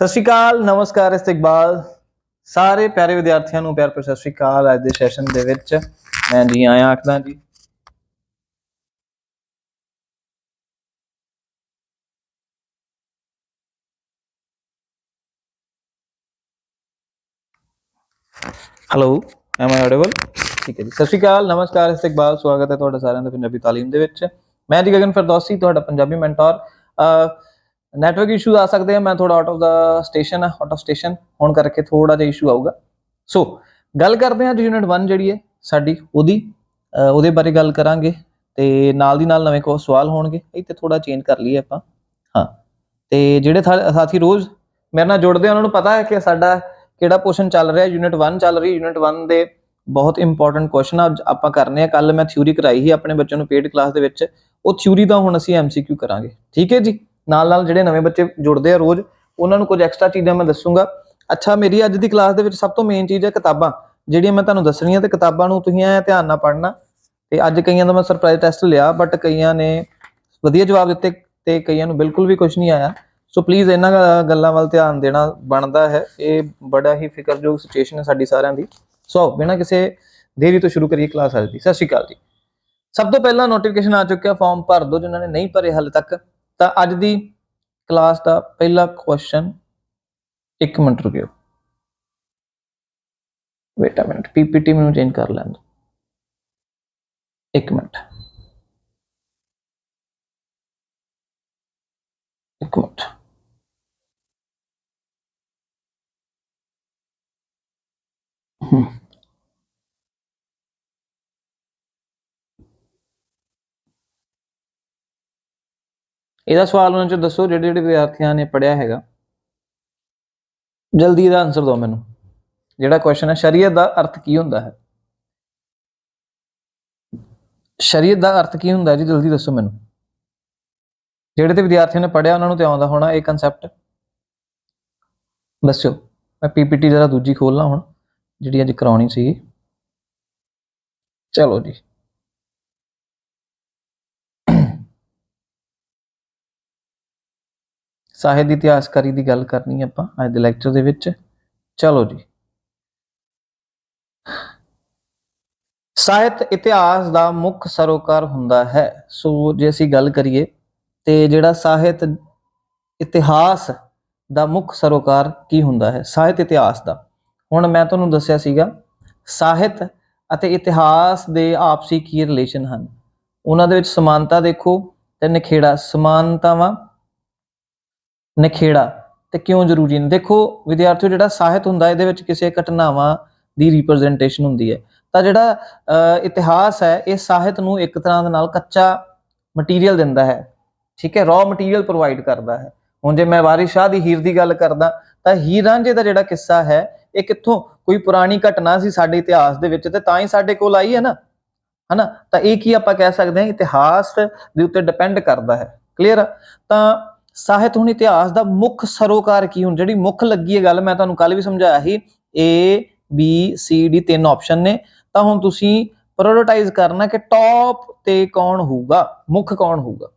ਸਤਿ ਸ਼੍ਰੀ ਅਕਾਲ, ਨਮਸਕਾਰ ਇਸਤਕਬਾਲ ਸਾਰੇ ਪਿਆਰੇ ਵਿਦਿਆਰਥੀਆਂ ਨੂੰ ਪਿਆਰ ਭਰੀ ਸਤਿ ਸ਼੍ਰੀ ਅਕਾਲ। ਅੱਜ ਦੇ ਸੈਸ਼ਨ ਦੇ ਵਿੱਚ ਮੈਂ ਜੀ ਆਇਆ ਆਖਦਾ ਜੀ। ਹੈਲੋ ਐਮ ਆਈ ਆਡੀਬਲ ਠੀਕ ਹੈ ਜੀ। ਸਤਿ ਸ਼੍ਰੀ ਅਕਾਲ, ਨਮਸਕਾਰ ਇਸਤਕਬਾਲ ਸਵਾਗਤ ਹੈ ਤੁਹਾਡਾ ਸਾਰਿਆਂ ਦਾ ਪੰਜਾਬੀ ਤਾਲੀਮ ਦੇ ਵਿੱਚ। ਮੈਂ ਜੀ ਗਗਨ ਫਿਰਦੌਸੀ ਤੁਹਾਡਾ ਪੰਜਾਬੀ ਮੈਂਟਰ। ਨੈਟਵਰਕ ਇਸ਼ੂ ਆ ਸਕਦੇ ਆ, ਮੈਂ ਥੋੜਾ ਆਊਟ ਆਫ ਦਾ ਸਟੇਸ਼ਨ ਆ ਆਊਟ ਆਫ ਸਟੇਸ਼ਨ ਹੋਣ ਕਰਕੇ ਥੋੜਾ ਜਿਹਾ ਇਸ਼ੂ ਆਊਗਾ। ਸੋ ਗੱਲ ਕਰਦੇ ਹਾਂ ਯੂਨਿਟ 1 ਜਿਹੜੀ ਹੈ, ਸਾਡੀ ਉਹਦੀ ਉਹਦੇ ਬਾਰੇ ਗੱਲ ਕਰਾਂਗੇ ਤੇ ਨਾਲ ਦੀ ਨਾਲ ਨਵੇਂ ਕੋ ਸਵਾਲ ਹੋਣਗੇ, ਇੱਥੇ ਥੋੜਾ ਚੇਂਜ ਕਰ ਲਈਏ ਆਪਾਂ। ਹਾਂ, ਤੇ ਜਿਹੜੇ ਥਾ- ਸਾਥੀ ਰੋਜ਼ ਮੇਰੇ ਨਾਲ ਜੁੜਦੇ ਆ, ਉਹਨਾਂ ਨੂੰ ਪਤਾ ਹੈ ਕਿ ਸਾਡਾ ਕਿਹੜਾ ਪੋਰਸ਼ਨ ਚੱਲ ਰਿਹਾ ਯੂਨਿਟ 1 ਚੱਲ ਰਹੀ ਯੂਨਿਟ 1 ਦੇ ਬਹੁਤ ਇੰਪੋਰਟੈਂਟ ਕੁਐਸਚਨ ਅੱਜ ਆਪਾਂ ਕਰਨੇ ਆ ਕੱਲ ਮੈਂ ਥਿਊਰੀ ਕਰਾਈ ਸੀ ਆਪਣੇ ਬੱਚਿਆਂ ਨੂੰ ਪੇਡ ਕਲਾਸ ਦੇ ਵਿੱਚ, ਉਹ ਥਿਊਰੀ ਦਾ ਹੁਣ ਅਸੀਂ ਐਮਸੀਕਿਊ ਕਰਾਂਗੇ। ਠੀਕ ਹੈ ਜੀ? ਨਾਲ ਨਾਲ ਜਿਹੜੇ ਨਵੇਂ ਬੱਚੇ ਜੁੜਦੇ ਆ ਰੋਜ਼, ਉਹਨਾਂ ਨੂੰ ਕੁਝ ਐਕਸਟਰਾ ਚੀਜ਼ਾਂ ਮੈਂ ਦੱਸੂਗਾ। ਅੱਛਾ, ਮੇਰੀ ਅੱਜ ਦੀ ਕਲਾਸ ਦੇ ਵਿੱਚ ਸਭ ਤੋਂ ਮੇਨ ਚੀਜ਼ ਹੈ ਕਿਤਾਬਾਂ। ਜਿਹੜੀਆਂ ਮੈਂ ਤੁਹਾਨੂੰ ਦੱਸਣੀਆਂ ਤੇ ਕਿਤਾਬਾਂ ਨੂੰ ਤੁਸੀਂ ਐ ਧਿਆਨ ਨਾਲ ਪੜ੍ਹਨਾ। ਤੇ ਅੱਜ ਕਈਆਂ ਦਾ ਮੈਂ ਸਰਪ੍ਰਾਈਜ਼ ਟੈਸਟ ਲਿਆ ਬਟ ਕਈਆਂ ਨੇ ਵਧੀਆ ਜਵਾਬ ਦਿੱਤੇ ਤੇ ਕਈਆਂ ਨੂੰ ਬਿਲਕੁਲ ਵੀ ਕੁਝ ਨਹੀਂ ਆਇਆ। ਸੋ ਪਲੀਜ਼ ਇਹਨਾਂ ਗੱਲਾਂ ਵੱਲ ਧਿਆਨ ਦੇਣਾ ਬਣਦਾ ਹੈ। ਇਹ ਬੜਾ ਹੀ ਫਿਕਰਯੋਗ ਸਿਚੁਏਸ਼ਨ ਹੈ ਸਾਡੀ ਸਾਰਿਆਂ ਦੀ। ਸੋ ਬਿਨਾਂ ਕਿਸੇ ਦੇਰੀ ਤੋਂ ਸ਼ੁਰੂ ਕਰੀਏ ਕਲਾਸ ਅੱਜ ਦੀ। ਸਤਿ ਸ਼੍ਰੀ ਅਕਾਲ ਜੀ। ਸਭ ਤੋਂ ਪਹਿਲਾਂ ਨੋਟੀਫਿਕੇਸ਼ਨ ਆ ਚੁੱਕਿਆ ਫਾਰਮ ਭਰ ਦਿਓ ਜਿਨ੍ਹਾਂ ਨੇ ਨਹੀਂ ਭਰੇ ਹਾਲੇ ਤੱਕ। ਤਾਂ ਅੱਜ ਦੀ ਕਲਾਸ ਦਾ ਪਹਿਲਾ ਕੁਐਸਚਨ 1 ਮਿੰਟ ਰੁਕਿਓ। ਵੇਟ ਅ ਮਿੰਟ ਪੀਪੀਟੀ ਮੈਨੂੰ ਚੇਂਜ ਕਰ ਲੈਣ ਦਿਓ। 1 ਮਿੰਟ। 1 ਮਿੰਟ। ਹਮ ਇਹਦਾ ਸਵਾਲ ਉਹਨਾਂ ਚੋਂ ਦੱਸੋ ਜਿਹੜੇ ਜਿਹੜੇ ਵਿਦਿਆਰਥੀਆਂ ਨੇ ਪੜਿਆ ਹੈਗਾ। ਜਲਦੀ ਇਹਦਾ ਆਨਸਰ ਦਿਓ ਮੈਨੂੰ। ਜਿਹੜਾ ਕੁਐਸਚਨ ਹੈ, ਸ਼ਰੀਅਤ ਦਾ ਅਰਥ ਕੀ ਹੁੰਦਾ ਹੈ? ਸ਼ਰੀਅਤ ਦਾ ਅਰਥ ਕੀ ਹੁੰਦਾ ਜੀ? ਜਲਦੀ ਦੱਸੋ ਮੈਨੂੰ। ਜਿਹੜੇ ਤੇ ਵਿਦਿਆਰਥੀਆਂ ਨੇ ਪੜਿਆ ਉਹਨਾਂ ਨੂੰ ਤੇ ਆਉਂਦਾ ਹੋਣਾ ਇਹ ਕਨਸੈਪਟ ਦੱਸਿਓ। ਮੈਂ ਪੀਪੀਟੀ ਜਰਾ ਦੂਜੀ ਖੋਲਣਾ ਹੁਣ, ਜਿਹੜੀ ਅੱਜ ਕਰਾਉਣੀ ਸੀ ਚਲੋ ਜੀ। ਸਾਹਿਤ ਦੀ ਇਤਿਹਾਸਕਾਰੀ ਦੀ ਗੱਲ ਕਰਨੀ ਆਪਾਂ ਅੱਜ ਦੇ ਲੈਕਚਰ ਦੇ ਵਿੱਚ। ਚਲੋ ਜੀ। ਸਾਹਿਤ ਇਤਿਹਾਸ ਦਾ ਮੁੱਖ ਸਰੋਕਾਰ ਹੁੰਦਾ ਹੈ। ਸੋ ਜੇ ਅਸੀਂ ਗੱਲ ਕਰੀਏ ਤੇ ਜਿਹੜਾ ਸਾਹਿਤ ਇਤਿਹਾਸ ਦਾ ਮੁੱਖ ਸਰੋਕਾਰ ਕੀ ਹੁੰਦਾ ਹੈ? ਸਾਹਿਤ ਇਤਿਹਾਸ ਦਾ। ਹੁਣ ਮੈਂ ਤੁਹਾਨੂੰ ਦੱਸਿਆ ਸੀਗਾ, ਸਾਹਿਤ ਅਤੇ ਇਤਿਹਾਸ ਦੇ ਆਪਸੀ ਕੀ ਰਿਲੇਸ਼ਨ ਹਨ? ਉਹਨਾਂ ਦੇ ਵਿੱਚ ਸਮਾਨਤਾ ਦੇਖੋ ਤੇ ਨਿਖੇੜਾ ਸਮਾਨਤਾਵਾਂ ਨਿਖੇੜਾ ਤੇ ਕਿਉਂ ਜ਼ਰੂਰੀ ਨੇ? ਦੇਖੋ, ਵਿਦਿਆਰਥੀਓ, ਜਿਹੜਾ ਸਾਹਿਤ ਹੁੰਦਾ, ਇਹਦੇ ਵਿੱਚ ਕਿਸੇ ਘਟਨਾਵਾਂ ਦੀ ਰਿਪਰੈਜ਼ੈਂਟੇਸ਼ਨ ਹੁੰਦੀ ਹੈ। ਤਾਂ ਜਿਹੜਾ ਇਤਿਹਾਸ ਹੈ, ਇਹ ਸਾਹਿਤ ਨੂੰ ਇੱਕ ਤਰ੍ਹਾਂ ਦੇ ਨਾਲ ਕੱਚਾ ਮਟੀਰੀਅਲ ਦਿੰਦਾ ਹੈ। ਠੀਕ ਹੈ? ਰॉ ਮਟੀਰੀਅਲ ਪ੍ਰੋਵਾਈਡ ਕਰਦਾ ਹੈ। ਹੁਣ ਜੇ ਮੈਂ ਵਾਰਿਸ ਸ਼ਾਹ ਦੀ ਹੀਰ ਦੀ ਗੱਲ ਕਰਦਾ, ਤਾਂ ਹੀਰ ਰਾਂਝੇ ਦਾ ਜਿਹੜਾ ਕਿੱਸਾ ਹੈ, ਇਹ ਕਿੱਥੋਂ? ਕੋਈ ਪੁਰਾਣੀ ਘਟਨਾ ਸੀ ਸਾਡੇ ਇਤਿਹਾਸ ਦੇ ਵਿੱਚ ਤੇ ਤਾਂ ਹੀ ਸਾਡੇ ਕੋਲ ਆਈ ਹੈ ਨਾ? ਹਨਾ? ਤਾਂ ਇਹ ਕੀ ਆਪਾਂ ਕਹਿ ਸਕਦੇ ਹਾਂ? ਇਤਿਹਾਸ ਦੇ ਉੱਤੇ ਡਿਪੈਂਡ ਕਰਦਾ ਹੈ। ਕਲੀਅਰ ਤਾਂ ਸਾਹਿਤ ਹੁਣ ਇਤਿਹਾਸ ਦਾ ਮੁੱਖ ਸਰੋਕਾਰ ਕੀ ਹੁਣ? ਜਿਹੜੀ ਮੁੱਖ ਲੱਗੀ ਹੈ ਗੱਲ ਮੈਂ ਤੁਹਾਨੂੰ ਕੱਲ ਵੀ ਸਮਝਾਇਆ ਸੀ। ਏ ਬੀ ਸੀ ਡੀ ਤਿੰਨ ਆਪਸ਼ਨ ਨੇ। ਤਾਂ ਹੁਣ ਤੁਸੀਂ ਪ੍ਰਾਇੋਰਟਾਈਜ਼ ਕਰਨਾ ਕਿ ਟੌਪ ਤੇ ਕੌਣ ਹੋਊਗਾ? ਮੁੱਖ ਕੌਣ ਹੋਊਗਾ?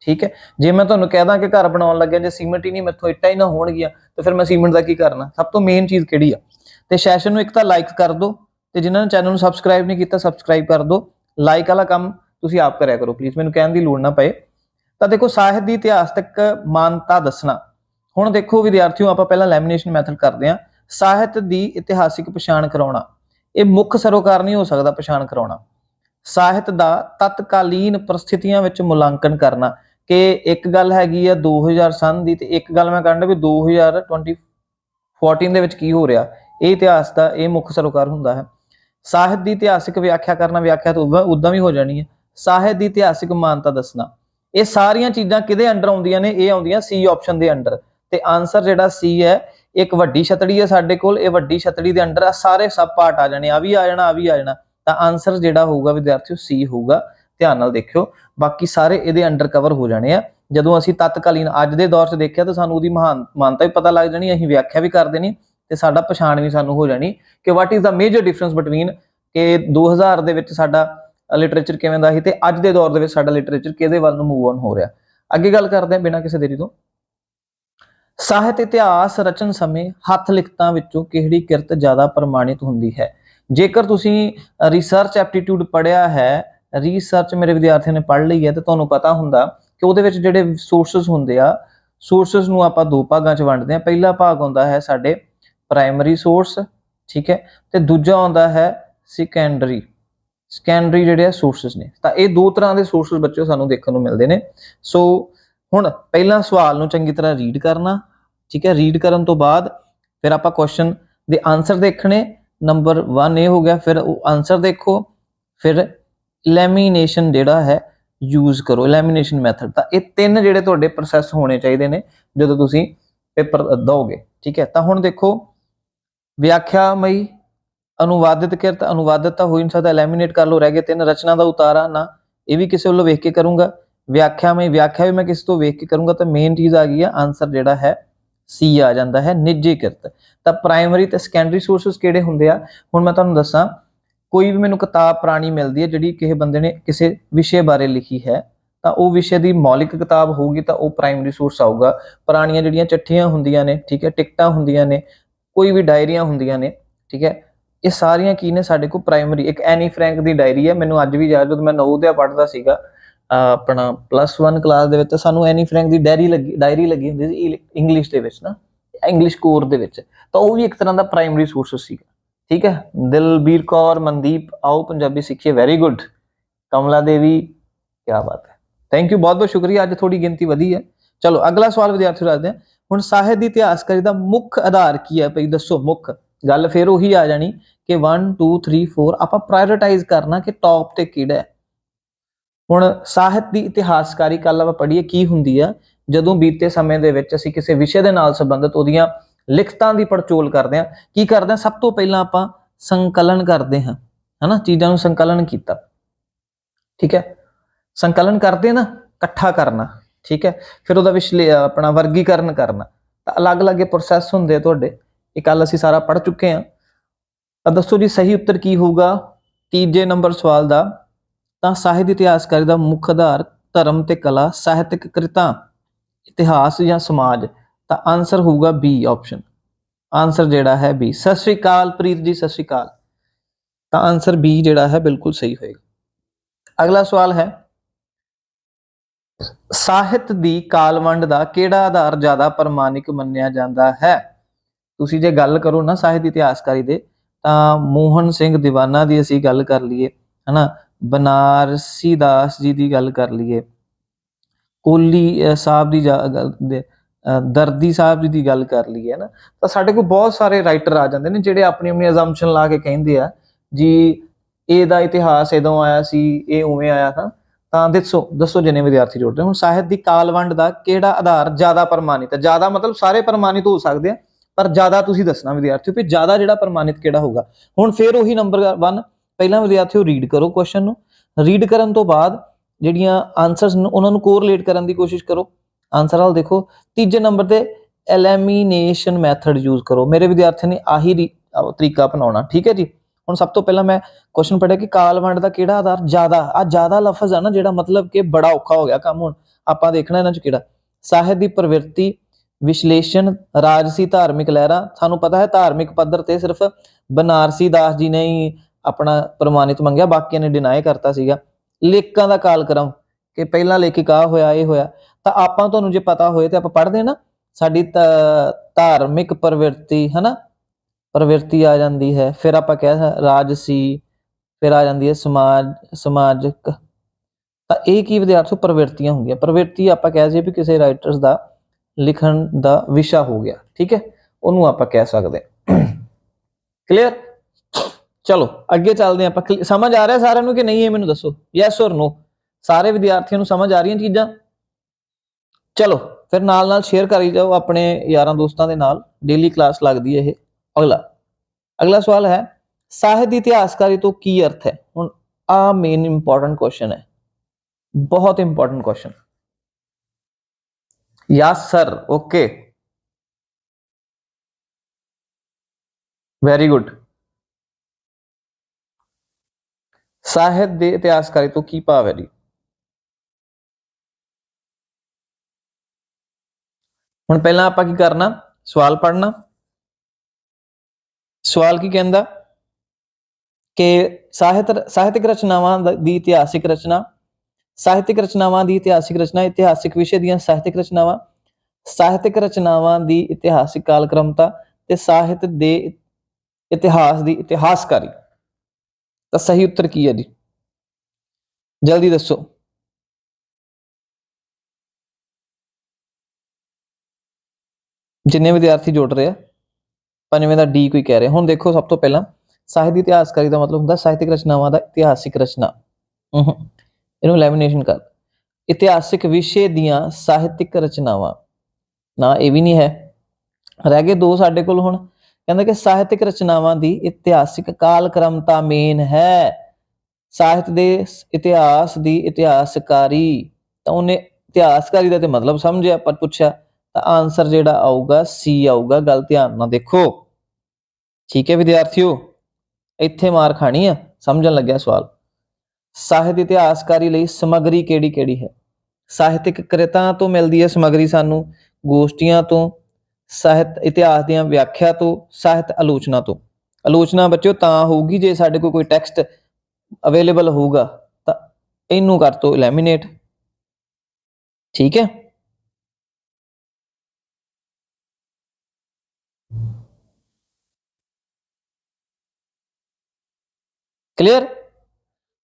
ਠੀਕ ਹੈ? ਜੇ ਮੈਂ ਤੁਹਾਨੂੰ ਕਹਿ ਦਾਂ ਕਿ ਘਰ ਬਣਾਉਣ ਲੱਗਿਆ, ਜੇ ਸੀਮੈਂਟ ਹੀ ਨਹੀਂ ਮੈਥੋਂ ਇੱਟਾਂ ਹੀ ਨਾ ਹੋਣਗੀਆਂ, ਤਾਂ ਫਿਰ ਮੈਂ ਸੀਮੈਂਟ ਦਾ ਕੀ ਕਰਨਾ? ਸਭ ਤੋਂ ਮੇਨ ਚੀਜ਼ ਕਿਹੜੀ ਆ? ਤੇ ਸੈਸ਼ਨ ਨੂੰ ਇੱਕ ਤਾਂ ਲਾਈਕ ਕਰ ਦਿਓ ਤੇ ਜਿਨ੍ਹਾਂ ਨੇ ਚੈਨਲ ਨੂੰ ਸਬਸਕ੍ਰਾਈਬ ਨਹੀਂ ਕੀਤਾ ਸਬਸਕ੍ਰਾਈਬ ਕਰ ਦਿਓ। ਲਾਈਕ ਵਾਲਾ ਕੰਮ ਤੁਸੀਂ ਆਪ ਕਰਿਆ ਕਰੋ ਪਲੀਜ਼ ਮੈਨੂੰ ਕਹਿਣ ਦੀ ਲੋੜ ਨਾ ਪਏ। ਤਾਂ ਦੇਖੋ ਸਾਹਿਤ ਦੀ ਇਤਿਹਾਸਕ ਮਾਨਤਾ ਦੱਸਣਾ। ਹੁਣ ਦੇਖੋ ਵਿਦਿਆਰਥੀਓ, ਆਪਾਂ ਪਹਿਲਾਂ ਲੈਮੀਨੇਸ਼ਨ ਮੈਥਡ ਕਰਦੇ ਹਾਂ। ਸਾਹਿਤ ਦੀ ਇਤਿਹਾਸਿਕ ਪਛਾਣ ਕਰਾਉਣਾ। ਇਹ ਮੁੱਖ ਸਰੋਕਾਰ ਨਹੀਂ ਹੋ ਸਕਦਾ ਪਛਾਣ ਕਰਾਉਣਾ। ਸਾਹਿਤ ਦਾ ਤਤਕਾਲੀਨ ਪਰਿਸਥਿਤੀਆਂ ਵਿੱਚ ਮੁਲਾਂਕਣ ਕਰਨਾ। ਕਿ ਇੱਕ ਗੱਲ ਹੈਗੀ ਆ 2000 ਸਨ ਦੀ ਤੇ ਇੱਕ ਗੱਲ ਮੈਂ ਕਰਨ ਵੀ 2020 14 ਦੇ ਵਿੱਚ ਕੀ ਹੋ ਰਿਹਾ। ਇਹ ਇਤਿਹਾਸ ਦਾ, ਇਹ ਮੁੱਖ ਸਰੋਕਾਰ ਹੁੰਦਾ ਹੈ। ਸਾਹਿਤ ਦੀ ਇਤਿਹਾਸਿਕ ਵਿਆਖਿਆ ਕਰਨਾ, ਵਿਆਖਿਆ ਤਾਂ ਉਦਾਂ ਉਦਾਂ ਵੀ ਹੋ ਜਾਣੀ ਹੈ। ਸਾਹਿਤ ਦੀ ਇਤਿਹਾਸਿਕ ਮਾਨਤਾ ਦੱਸਣਾ। ਇਹ ਸਾਰੀਆਂ ਚੀਜ਼ਾਂ ਕਿਹਦੇ ਅੰਡਰ ਆਉਂਦੀਆਂ ਨੇ? ਇਹ ਆਉਂਦੀਆਂ ਸੀ ਆਪਸ਼ਨ ਦੇ ਅੰਡਰ। ਤੇ ਆਨਸਰ ਜਿਹੜਾ ਸੀ ਹੈ, ਇੱਕ ਵੱਡੀ ਛਤੜੀ ਹੈ ਸਾਡੇ ਕੋਲ, ਇਹ ਵੱਡੀ ਛਤੜੀ ਦੇ ਅੰਡਰ ਆ, ਸਾਰੇ ਸਭ ਪਾਰਟ ਆ ਜਾਣੇ, ਆ ਵੀ ਆ ਜਾਣਾ, ਆ ਵੀ ਆ ਜਾਣਾ। ਤਾਂ ਆਨਸਰ ਜਿਹੜਾ ਹੋਊਗਾ ਵਿਦਿਆਰਥੀਓ ਸੀ ਹੋਊਗਾ। ਧਿਆਨ ਨਾਲ ਦੇਖਿਓ, ਬਾਕੀ ਸਾਰੇ ਇਹਦੇ ਅੰਡਰ ਕਵਰ ਹੋ ਜਾਣੇ ਆ। ਜਦੋਂ ਅਸੀਂ ਤਤਕਾਲੀਨ ਅੱਜ ਦੇ ਦੌਰ 'ਚ ਦੇਖਿਆ ਤਾਂ ਸਾਨੂੰ ਉਹਦੀ ਮਹਾਨ ਮਾਨਤਾ ਵੀ ਪਤਾ ਲੱਗ ਜਾਣੀ, ਅਸੀਂ ਵਿਆਖਿਆ ਵੀ ਕਰ ਦੇਣੀ ਤੇ ਸਾਡਾ ਪਛਾਣ ਵੀ ਸਾਨੂੰ ਹੋ ਜਾਣੀ ਕਿ what is the major difference between ਕਿ 2000 ਦੇ ਵਿੱਚ ਸਾਡਾ ਲਿਟਰੇਚਰ ਕਿਵੇਂ ਦਾ ਸੀ ਤੇ ਅੱਜ ਦੇ ਦੌਰ ਦੇ ਵਿੱਚ ਸਾਡਾ ਲਿਟਰੇਚਰ ਕਿਹਦੇ ਵੱਲ ਨੂੰ ਮੂਵ ਔਨ ਹੋ ਰਿਹਾ? ਅੱਗੇ ਗੱਲ ਕਰਦੇ ਹਾਂ ਬਿਨਾਂ ਕਿਸੇ ਦੇਰੀ ਤੋਂ। ਸਾਹਿਤ, ਇਤਿਹਾਸ, ਰਚਨ ਸਮੇਂ, ਹੱਥ ਲਿਖਤਾਂ ਵਿੱਚੋਂ ਕਿਹੜੀ ਕਿਰਤ ਜ਼ਿਆਦਾ ਪ੍ਰਮਾਣਿਤ ਹੁੰਦੀ ਹੈ? ਜੇਕਰ ਤੁਸੀਂ ਰਿਸਰਚ ਐਪਟੀਟਿਊਡ ਪੜਿਆ ਹੈ ਰਿਸਰਚ ਮੇਰੇ ਵਿਦਿਆਰਥੀਆਂ ਨੇ ਪੜ੍ਹ ਲਈ ਹੈ ਤੇ ਤੁਹਾਨੂੰ ਪਤਾ ਹੁੰਦਾ ਕਿ ਉਹਦੇ ਵਿੱਚ ਜਿਹੜੇ ਸੋਰਸਸ ਹੁੰਦੇ ਆ ਸੋਰਸਸ ਨੂੰ ਆਪਾਂ ਦੋ ਭਾਗਾਂ 'ਚ ਵੰਡਦੇ ਆ ਪਹਿਲਾ ਭਾਗ ਹੁੰਦਾ ਹੈ ਸਾਡੇ ਪ੍ਰਾਇਮਰੀ ਸੋਰਸ ਠੀਕ ਹੈ? ਤੇ ਦੂਜਾ ਹੁੰਦਾ ਹੈ ਸੈਕੰਡਰੀ ਸੈਕੰਡਰੀ ਜਿਹੜੇ ਆ ਸੋਰਸਸ ਨੇ। ਤਾਂ ਇਹ ਦੋ ਤਰ੍ਹਾਂ ਦੇ ਸੋਰਸਸ ਬੱਚਿਓ ਸਾਨੂੰ ਦੇਖਣ ਨੂੰ ਮਿਲਦੇ ਨੇ। ਸੋ ਹੁਣ ਪਹਿਲਾਂ ਸਵਾਲ ਨੂੰ ਚੰਗੀ ਤਰ੍ਹਾਂ ਰੀਡ ਕਰਨਾ, ਠੀਕ ਹੈ? ਰੀਡ ਕਰਨ ਤੋਂ ਬਾਅਦ ਫਿਰ ਆਪਾਂ ਕੁਐਸਚਨ ਦੇ ਆਨਸਰ ਦੇਖਣੇ ਨੰਬਰ 1 ਇਹ ਹੋ ਗਿਆ, ਫਿਰ ਉਹ ਆਨਸਰ ਦੇਖੋ, ਫਿਰ ਲੈਮੀਨੇਸ਼ਨ ਜਿਹੜਾ ਹੈ ਯੂਜ਼ ਕਰੋ ਲੈਮੀਨੇਸ਼ਨ ਮੈਥਡ ਤਾਂ ਇਹ ਤਿੰਨ ਜਿਹੜੇ ਤੁਹਾਡੇ ਪ੍ਰੋਸੈਸ ਹੋਣੇ ਚਾਹੀਦੇ ਨੇ, ਜਦੋਂ ਤੁਸੀਂ ਪੇਪਰ ਦੋਗੇ ਠੀਕ ਹੈ? ਤਾਂ ਹੁਣ ਦੇਖੋ, ਵਿਆਖਿਆਮਈ ਅਨੁਵਾਦਿਤ ਕਿਰਤ, ਅਨੁਵਾਦਿਤ ਤਾਂ ਹੋ ਹੀ ਨਹੀਂ ਸਕਦਾ ਲੈਮੀਨੇਟ ਕਰ ਲੋ ਰਹਿ ਗਏ ਤਿੰਨ ਰਚਨਾ ਦਾ ਉਤਾਰਾ ਨਾ। ਇਹ ਵੀ ਕਿਸੇ ਵੱਲੋਂ ਵੇਖ ਕੇ ਕਰੂੰਗਾ। ਵਿਆਖਿਆ ਮੈਂ, ਵਿਆਖਿਆ ਵੀ ਮੈਂ ਕਿਸੇ ਤੋਂ ਵੇਖ ਕੇ ਕਰੂੰਗਾ, ਤਾਂ ਮੇਨ ਚੀਜ਼ ਆ ਗਈ ਆ ਆਨਸਰ ਜਿਹੜਾ ਹੈ ਸੀ ਆ ਜਾਂਦਾ ਹੈ, ਨਿੱਜੀ ਕਿਰਤ। ਤਾਂ ਪ੍ਰਾਇਮਰੀ ਤੇ ਸੈਕੰਡਰੀ ਸੋਰਸਸ ਕਿਹੜੇ ਹੁੰਦੇ ਆ? ਹੁਣ ਮੈਂ ਤੁਹਾਨੂੰ ਦੱਸਾਂ, ਕੋਈ ਵੀ ਮੈਨੂੰ ਕਿਤਾਬ ਪੁਰਾਣੀ ਮਿਲਦੀ ਹੈ, ਜਿਹੜੀ ਕਿਸੇ ਬੰਦੇ ਨੇ ਕਿਸੇ ਵਿਸ਼ੇ ਬਾਰੇ ਲਿਖੀ ਹੈ, ਤਾਂ ਉਹ ਵਿਸ਼ੇ ਦੀ ਮੌਲਿਕ ਕਿਤਾਬ ਹੋਊਗੀ, ਤਾਂ ਉਹ ਪ੍ਰਾਇਮਰੀ ਸੋਰਸ ਆਊਗਾ। ਪੁਰਾਣੀਆਂ ਜਿਹੜੀਆਂ ਚਿੱਠੀਆਂ ਹੁੰਦੀਆਂ ਨੇ, ਠੀਕ ਹੈ, ਟਿਕਟਾਂ ਹੁੰਦੀਆਂ ਨੇ, ਕੋਈ ਵੀ ਡਾਇਰੀਆਂ ਹੁੰਦੀਆਂ ਨੇ, ਠੀਕ ਹੈ ਇਹ ਸਾਰੀਆਂ ਕੀ ਨੇ ਸਾਡੇ ਕੋਲ ਪ੍ਰਾਇਮਰੀ ਇੱਕ ਐਨੀ ਫਰੈਂਕ ਦੀ ਡਾਇਰੀ ਹੈ, ਮੈਨੂੰ ਅੱਜ ਵੀ ਯਾਦ ਜਦੋਂ ਮੈਂ ਨਵੋਦਿਆ ਪੜ੍ਹਦਾ ਸੀਗਾ ਆਪਣਾ ਪਲੱਸ 1 ਕਲਾਸ ਦੇ ਵਿੱਚ ਤਾਂ ਸਾਨੂੰ ਐਨੀ ਫਰੈਂਕ ਦੀ ਡਾਇਰੀ ਲੱਗੀ ਡਾਇਰੀ ਲੱਗੀ ਹੁੰਦੀ ਸੀ ਇੰਗਲਿਸ਼ ਦੇ ਵਿੱਚ ਨਾ ਇੰਗਲਿਸ਼ ਕੋਰ ਦੇ ਵਿੱਚ, ਤਾਂ ਉਹ ਵੀ ਇੱਕ ਤਰ੍ਹਾਂ ਦਾ ਪ੍ਰਾਇਮਰੀ ਸੋਰਸ ਸੀਗਾ, ਠੀਕ ਹੈ? ਦਿਲਬੀਰ ਕੌਰ, ਮਨਦੀਪ, ਆਓ ਪੰਜਾਬੀ ਸਿੱਖੀਏ ਵੈਰੀ ਗੁੱਡ ਕਮਲਾ ਦੇਵੀ ਕੀ ਬਾਤ ਹੈ। ਥੈਂਕ ਯੂ ਬਹੁਤ ਬਹੁਤ ਸ਼ੁਕਰੀਆ, ਅੱਜ ਥੋੜੀ ਗਿਣਤੀ ਵਧੀ ਹੈ। ਚਲੋ, ਅਗਲਾ ਸਵਾਲ ਵਿਦਿਆਰਥੀ ਰੱਖਦੇ ਹਾਂ। ਹੁਣ ਸਾਹਿਤ ਦੀ ਇਤਿਹਾਸਕਾਰੀ ਦਾ ਮੁੱਖ ਆਧਾਰ ਕੀ ਹੈ? ਭਈ ਦੱਸੋ, ਮੁੱਖ। ਗੱਲ ਫਿਰ ਉਹੀ ਆ ਜਾਣੀ ਕਿ 1 2 3 4 ਆਪਾਂ ਪ੍ਰਾਇੋਰਟਾਈਜ਼ ਕਰਨਾ ਕਿ ਟੌਪ ਤੇ ਕਿਹੜਾ ਹੈ। ਹੁਣ ਸਾਹਿਤ ਦੀ ਇਤਿਹਾਸਕਾਰੀ ਕੱਲ ਆਪਾਂ ਪੜ੍ਹੀਏ ਕੀ ਹੁੰਦੀ ਆ, ਜਦੋਂ ਬੀਤੇ ਸਮੇਂ ਦੇ ਵਿੱਚ ਅਸੀਂ ਕਿਸੇ ਵਿਸ਼ੇ ਦੇ ਨਾਲ ਸੰਬੰਧਿਤ ਉਹਦੀਆਂ ਲਿਖਤਾਂ ਦੀ ਪੜਚੋਲ ਕਰਦੇ ਹਾਂ, ਕੀ ਕਰਦੇ ਹਾਂ? ਸਭ ਤੋਂ ਪਹਿਲਾਂ ਆਪਾਂ ਸੰਕਲਨ ਕਰਦੇ ਹਾਂ, ਹਨਾ? ਚੀਜ਼ਾਂ ਨੂੰ ਸੰਕਲਨ ਕੀਤਾ। ਠੀਕ ਹੈ? ਸੰਕਲਨ ਕਰਦੇ ਨਾ, ਇਕੱਠਾ ਕਰਨਾ, ਠੀਕ ਹੈ? ਫਿਰ ਉਹਦਾ ਵਿਸ਼ਲੇ, ਆਪਣਾ ਵਰਗੀਕਰਨ ਕਰਨਾ। ਤਾਂ ਅਲੱਗ-ਅਲੱਗ ਪ੍ਰੋਸੈਸ ਹੁੰਦੇ ਆ ਤੁਹਾਡੇ। ਇਹ ਕੱਲ ਅਸੀਂ ਸਾਰਾ ਪੜ ਚੁੱਕੇ ਹਾਂ। ਤਾਂ ਦੱਸੋ ਜੀ, ਸਹੀ ਉੱਤਰ ਕੀ ਹੋਊਗਾ? ਤੀਜੇ ਨੰਬਰ ਸਵਾਲ ਦਾ, ਤਾਂ ਸਾਹਿਤ ਇਤਿਹਾਸਕਾਰੀ ਦਾ ਮੁੱਖ ਆਧਾਰ ਧਰਮ ਤੇ ਕਲਾ, ਸਾਹਿਤਿਕ ਕ੍ਰਿਤਾਂ, ਇਤਿਹਾਸ ਜਾਂ ਸਮਾਜ। ਤਾਂ ਆਨਸਰ ਹੋਊਗਾ ਬੀ ਆਪਸ਼ਨ ਆਨਸਰ ਜਿਹੜਾ ਹੈ ਬੀ ਸਤਿ ਸ਼੍ਰੀ ਅਕਾਲ ਪ੍ਰੀਤ ਜੀ, ਸਤਿ ਸ਼੍ਰੀ ਅਕਾਲ। ਤਾਂ ਆਨਸਰ ਬੀ ਜਿਹੜਾ ਹੈ ਬਿਲਕੁਲ ਸਹੀ ਹੋਏਗਾ। ਅਗਲਾ ਸਵਾਲ ਹੈ, ਸਾਹਿਤ ਦੀ ਕਾਲਵੰਡ ਦਾ ਕਿਹੜਾ ਆਧਾਰ ਜ਼ਿਆਦਾ ਪ੍ਰਮਾਣਿਕ ਮੰਨਿਆ ਜਾਂਦਾ ਹੈ? ਤੁਸੀਂ ਜੇ ਗੱਲ ਕਰੋ ਨਾ ਸਾਹਿਤ ਇਤਿਹਾਸਕਾਰੀ ਦੇ, ਤਾਂ ਮੋਹਨ ਸਿੰਘ ਦੀਵਾਨਾ ਦੀ ਅਸੀਂ ਗੱਲ ਕਰ ਲਈਏ, ਹਨਾ? ਬਨਾਰਸੀ ਦਾਸ ਜੀ ਦੀ ਗੱਲ ਕਰ ਲਈਏ। ਕੋਲੀ ਸਾਹਿਬ ਦੀ ਦਰਦੀ ਸਾਹਿਬ ਜੀ ਦੀ ਗੱਲ ਕਰ ਲਈਏ, ਹਨਾ? ਤਾਂ ਸਾਡੇ ਕੋਲ ਬਹੁਤ ਸਾਰੇ ਰਾਈਟਰ ਆ ਜਾਂਦੇ ਨੇ, ਜਿਹੜੇ ਆਪਣੀ ਆਪਣੀ ਅਜ਼ੰਪਸ਼ਨ ਲਾ ਕੇ ਕਹਿੰਦੇ ਆ ਜੀ ਇਹਦਾ ਇਤਿਹਾਸ ਇਦੋਂ ਆਇਆ ਸੀ ਇਹ ਉਵੇਂ ਆਇਆ ਤਾਂ। ਤਾਂ ਦੱਸੋ ਦੱਸੋ ਜਿੰਨੇ ਵਿਦਿਆਰਥੀ ਜੋੜਦੇ ਹੁਣ। ਸਾਹਿਤ ਦੀ ਕਾਲਵੰਡ ਦਾ ਕਿਹੜਾ ਆਧਾਰ ਜ਼ਿਆਦਾ ਪ੍ਰਮਾਣਿਤ ਹੈ? ਜ਼ਿਆਦਾ ਮਤਲਬ ਸਾਰੇ ਪ੍ਰਮਾਣਿਤ ਹੋ ਸਕਦੇ ਆ। ਪਰ ਜ਼ਿਆਦਾ ਤੁਸੀਂ ਦੱਸਣਾ ਵਿਦਿਆਰਥੀਓ ਵੀ ਜ਼ਿਆਦਾ ਜਿਹੜਾ ਪ੍ਰਮਾਣਿਤ ਕਿਹੜਾ ਹੋਊਗਾ। ਹੁਣ ਫਿਰ ਉਹੀ ਨੰਬਰ 1 ਪਹਿਲਾਂ ਵਿਦਿਆਰਥੀਓ ਰੀਡ ਕਰੋ ਕੁਐਸਚਨ ਨੂੰ। ਰੀਡ ਕਰਨ ਤੋਂ ਬਾਅਦ ਜਿਹੜੀਆਂ ਆਨਸਰਸ ਉਹਨਾਂ ਨੂੰ ਕੋਰਿਲੇਟ ਕਰਨ ਦੀ ਕੋਸ਼ਿਸ਼ ਕਰੋ। ਆਨਸਰ ਹਾਲ ਦੇਖੋ, ਤੀਜੇ ਨੰਬਰ ਤੇ ਐਲੀਮੀਨੇਸ਼ਨ ਮੈਥਡ ਯੂਜ਼ ਕਰੋ। ਮੇਰੇ ਵਿਦਿਆਰਥੀ ਨੇ ਆਹੀ ਤਰੀਕਾ ਅਪਣਾਉਣਾ, ਠੀਕ ਹੈ ਜੀ? ਹੁਣ ਸਭ ਤੋਂ ਪਹਿਲਾਂ ਮੈਂ ਕੁਐਸਚਨ ਪੜਿਆ ਕਿ ਕਾਲਵੰਡ ਦਾ ਕਿਹੜਾ ਆਧਾਰ ਜ਼ਿਆਦਾ? ਆ ਜ਼ਿਆਦਾ ਲਫ਼ਜ਼ ਆ ਨਾ, ਜਿਹੜਾ ਮਤਲਬ ਕਿ ਬੜਾ ਔਖਾ ਹੋ ਗਿਆ ਕੰਮ ਹੁਣ। ਆਪਾਂ ਦੇਖਣਾ ਇਹਨਾਂ ਚ ਕਿਹੜਾ। ਸਾਹਿਤ ਦੀ ਪ੍ਰਵਿਰਤੀ ਵਿਸ਼ਲੇਸ਼ਣ ਰਾਜਸੀ ਧਾਰਮਿਕ ਲਹਿਰਾਂ। ਸਾਨੂੰ ਪਤਾ ਹੈ, ਧਾਰਮਿਕ ਪੱਧਰ ਤੇ ਸਿਰਫ ਬਨਾਰਸੀ ਦਾਸ ਜੀ ਨੇ ਹੀ ਆਪਣਾ ਪ੍ਰਮਾਣਿਤ ਮੰਗਿਆ, ਬਾਕੀਆਂ ਨੇ ਡਿਨਾਈ ਕਰਤਾ ਸੀਗਾ। ਲੇਖਕਾਂ ਦਾ ਕਾਲਕ੍ਰਮ ਕਿ ਪਹਿਲਾਂ ਲੇਖਕ ਆ ਹੋਇਆ, ਇਹ ਹੋਇਆ। ਤਾਂ ਆਪਾਂ ਤੁਹਾਨੂੰ ਜੇ ਪਤਾ ਹੋਏ ਤੇ ਆਪਾਂ ਪੜ੍ਹਦੇ ਨਾ, ਸਾਡੀ ਧਾਰਮਿਕ ਪ੍ਰਵਿਰਤੀ, ਹਨਾ? ਪ੍ਰਵਿਰਤੀ ਆ ਜਾਂਦੀ ਹੈ। ਫਿਰ ਆਪਾਂ ਕਹਿ ਰਾਜਸੀ, ਫਿਰ ਆ ਜਾਂਦੀ ਹੈ ਸਮਾਜ, ਸਮਾਜਿਕ। ਤਾਂ ਇਹ ਕੀ ਵਿਦਿਆਰਥੀ ਪ੍ਰਵਿਰਤੀਆਂ ਹੁੰਦੀਆਂ। ਪ੍ਰਵਿਰਤੀ ਆਪਾਂ ਕਹਿ ਜੇ ਵੀ ਕਿਸੇ ਰਾਈਟਰਸ ਦਾ ਲਿਖਣ ਦਾ ਵਿਸ਼ਾ ਹੋ ਗਿਆ, ਠੀਕ ਹੈ? ਉਹਨੂੰ ਆਪਾਂ ਕਹਿ ਸਕਦੇ ਕਲੀਅਰ ਚਲੋ, ਅੱਗੇ ਚੱਲਦੇ ਆਪਾਂ। ਸਮਝ ਆ ਰਿਹਾ ਸਾਰਿਆਂ ਨੂੰ ਕਿ ਨਹੀਂ ਇਹ ਮੈਨੂੰ ਦੱਸੋ? ਯੈਸ অর ਨੋ ਸਾਰੇ ਵਿਦਿਆਰਥੀਆਂ ਨੂੰ ਸਮਝ ਆ ਰਹੀਆਂ ਚੀਜ਼ਾਂ? ਚਲੋ, ਫਿਰ ਨਾਲ ਨਾਲ ਸ਼ੇਅਰ ਕਰੀ ਜਾਓ ਆਪਣੇ ਯਾਰਾਂ ਦੋਸਤਾਂ ਦੇ ਨਾਲ। ਡੇਲੀ ਕਲਾਸ ਲੱਗਦੀ ਹੈ ਇਹ। ਅਗਲਾ। ਅਗਲਾ ਸਵਾਲ ਹੈ, ਸਾਹਿਤ ਦੀ ਇਤਿਹਾਸਕਾਰੀ ਤੋਂ ਕੀ ਅਰਥ ਹੈ? ਹੁਣ ਆ ਮੇਨ ਇੰਪੋਰਟੈਂਟ ਕੁਐਸਚਨ ਹੈ। ਬਹੁਤ important question yes sir okay very good ਸਾਹਿਤ ਦੇ ਇਤਿਹਾਸਕਾਰੀ ਤੋਂ ਕੀ ਭਾਵ ਹੈ ਜੀ? ਹੁਣ ਪਹਿਲਾਂ ਆਪਾਂ ਕੀ ਕਰਨਾ? ਸਵਾਲ ਪੜ੍ਹਨਾ। ਸਵਾਲ ਕੀ ਕਹਿੰਦਾ? ਕਿ ਸਾਹਿਤ, ਸਾਹਿਤਿਕ ਰਚਨਾਵਾਂ ਦ- ਦੀ ਇਤਿਹਾਸਿਕ ਰਚਨਾ ਸਾਹਿਤਿਕ ਰਚਨਾਵਾਂ ਦੀ ਇਤਿਹਾਸਿਕ ਰਚਨਾ, ਇਤਿਹਾਸਿਕ ਵਿਸ਼ੇ ਦੀਆਂ ਸਾਹਿਤਿਕ ਰਚਨਾਵਾਂ ਸਾਹਿਤਿਕ ਰਚਨਾਵਾਂ ਦੀ ਇਤਿਹਾਸਿਕ ਕਾਲਕ੍ਰਮਤਾ ਤੇ ਸਾਹਿਤ ਦੇ ਇਤਿਹਾਸ ਦੀ ਇਤਿਹਾਸਕਾਰੀ। ਤਾਂ ਸਹੀ ਉੱਤਰ ਕੀ ਹੈ ਜੀ? ਜਲਦੀ ਦੱਸੋ। ਜਿੰਨੇ ਵਿਦਿਆਰਥੀ ਜੁੜ ਰਹੇ ਆ, ਪੰਜਵੇਂ ਦਾ ਡੀ ਕੋਈ ਕਹਿ ਰਿਹਾ। ਹੁਣ ਦੇਖੋ ਸਭ ਤੋਂ ਪਹਿਲਾਂ, ਸਾਹਿਤ ਦੀ ਇਤਿਹਾਸਕਾਰੀ ਦਾ ਮਤਲਬ ਹੁੰਦਾ ਸਾਹਿਤਿਕ ਰਚਨਾਵਾਂ ਦਾ ਇਤਿਹਾਸਿਕ ਰਚਨਾ। ਇਹਨੂੰ ਲੈਮੀਨੇਸ਼ਨ ਕਰ। ਇਤਿਹਾਸਿਕ ਵਿਸ਼ੇ ਦੀਆਂ ਸਾਹਿਤਿਕ ਰਚਨਾਵਾਂ। ਨਾ, ਇਹ ਵੀ ਨਹੀਂ ਹੈ। ਰਹਿ ਗਏ ਦੋ ਸਾਡੇ ਕੋਲ ਹੁਣ। ਕਹਿੰਦਾ ਕਿ ਸਾਹਿਤਿਕ ਰਚਨਾਵਾਂ ਦੀ ਇਤਿਹਾਸਿਕ ਕਾਲਕ੍ਰਮਤਾ ਮੇਨ ਹੈ। ਸਾਹਿਤ ਦੇ ਇਤਿਹਾਸ ਦੀ ਇਤਿਹਾਸਕਾਰੀ। ਤਾਂ ਉਹਨੇ ਇਤਿਹਾਸਕਾਰੀ ਦਾ ਤੇ ਮਤਲਬ ਸਮਝਿਆ, ਪਰ ਪੁੱਛਿਆ, ਤਾਂ ਆਨਸਰ ਜਿਹੜਾ ਆਊਗਾ ਸੀ ਆਊਗਾ। ਗੱਲ ਧਿਆਨ ਨਾਲ ਦੇਖੋ। ਠੀਕ ਹੈ, ਵਿਦਿਆਰਥੀਓ, ਇੱਥੇ ਮਾਰ ਖਾਣੀ ਆ। ਸਮਝਣ ਲੱਗਿਆ ਸਵਾਲ। ਸਾਹਿਤ ਇਤਿਹਾਸਕਾਰੀ ਲਈ ਸਮਗਰੀ ਕਿਹੜੀ ਕਿਹੜੀ ਹੈ? ਸਾਹਿਤਿਕ ਕ੍ਰਿਤਾਂ ਤੋਂ ਮਿਲਦੀ ਹੈ ਸਮਗਰੀ ਸਾਨੂੰ, ਗੋਸ਼ਟੀਆਂ ਤੋਂ, ਸਾਹਿਤ ਇਤਿਹਾਸ ਦੀਆਂ ਵਿਆਖਿਆ ਤੋਂ, ਸਾਹਿਤ ਆਲੋਚਨਾ ਤੋਂ। ਆਲੋਚਨਾ ਬੱਚਿਓ, ਤਾਂ ਹੋਊਗੀ ਜੇ ਸਾਡੇ ਕੋਲ ਕੋਈ ਟੈਕਸਟ ਅਵੇਲੇਬਲ ਹੋਊਗਾ, ਤਾਂ ਇਹਨੂੰ ਕਰ ਤੋ ਲੈਮੀਨੇਟ ਠੀਕ ਹੈ? ਕਲੀਅਰ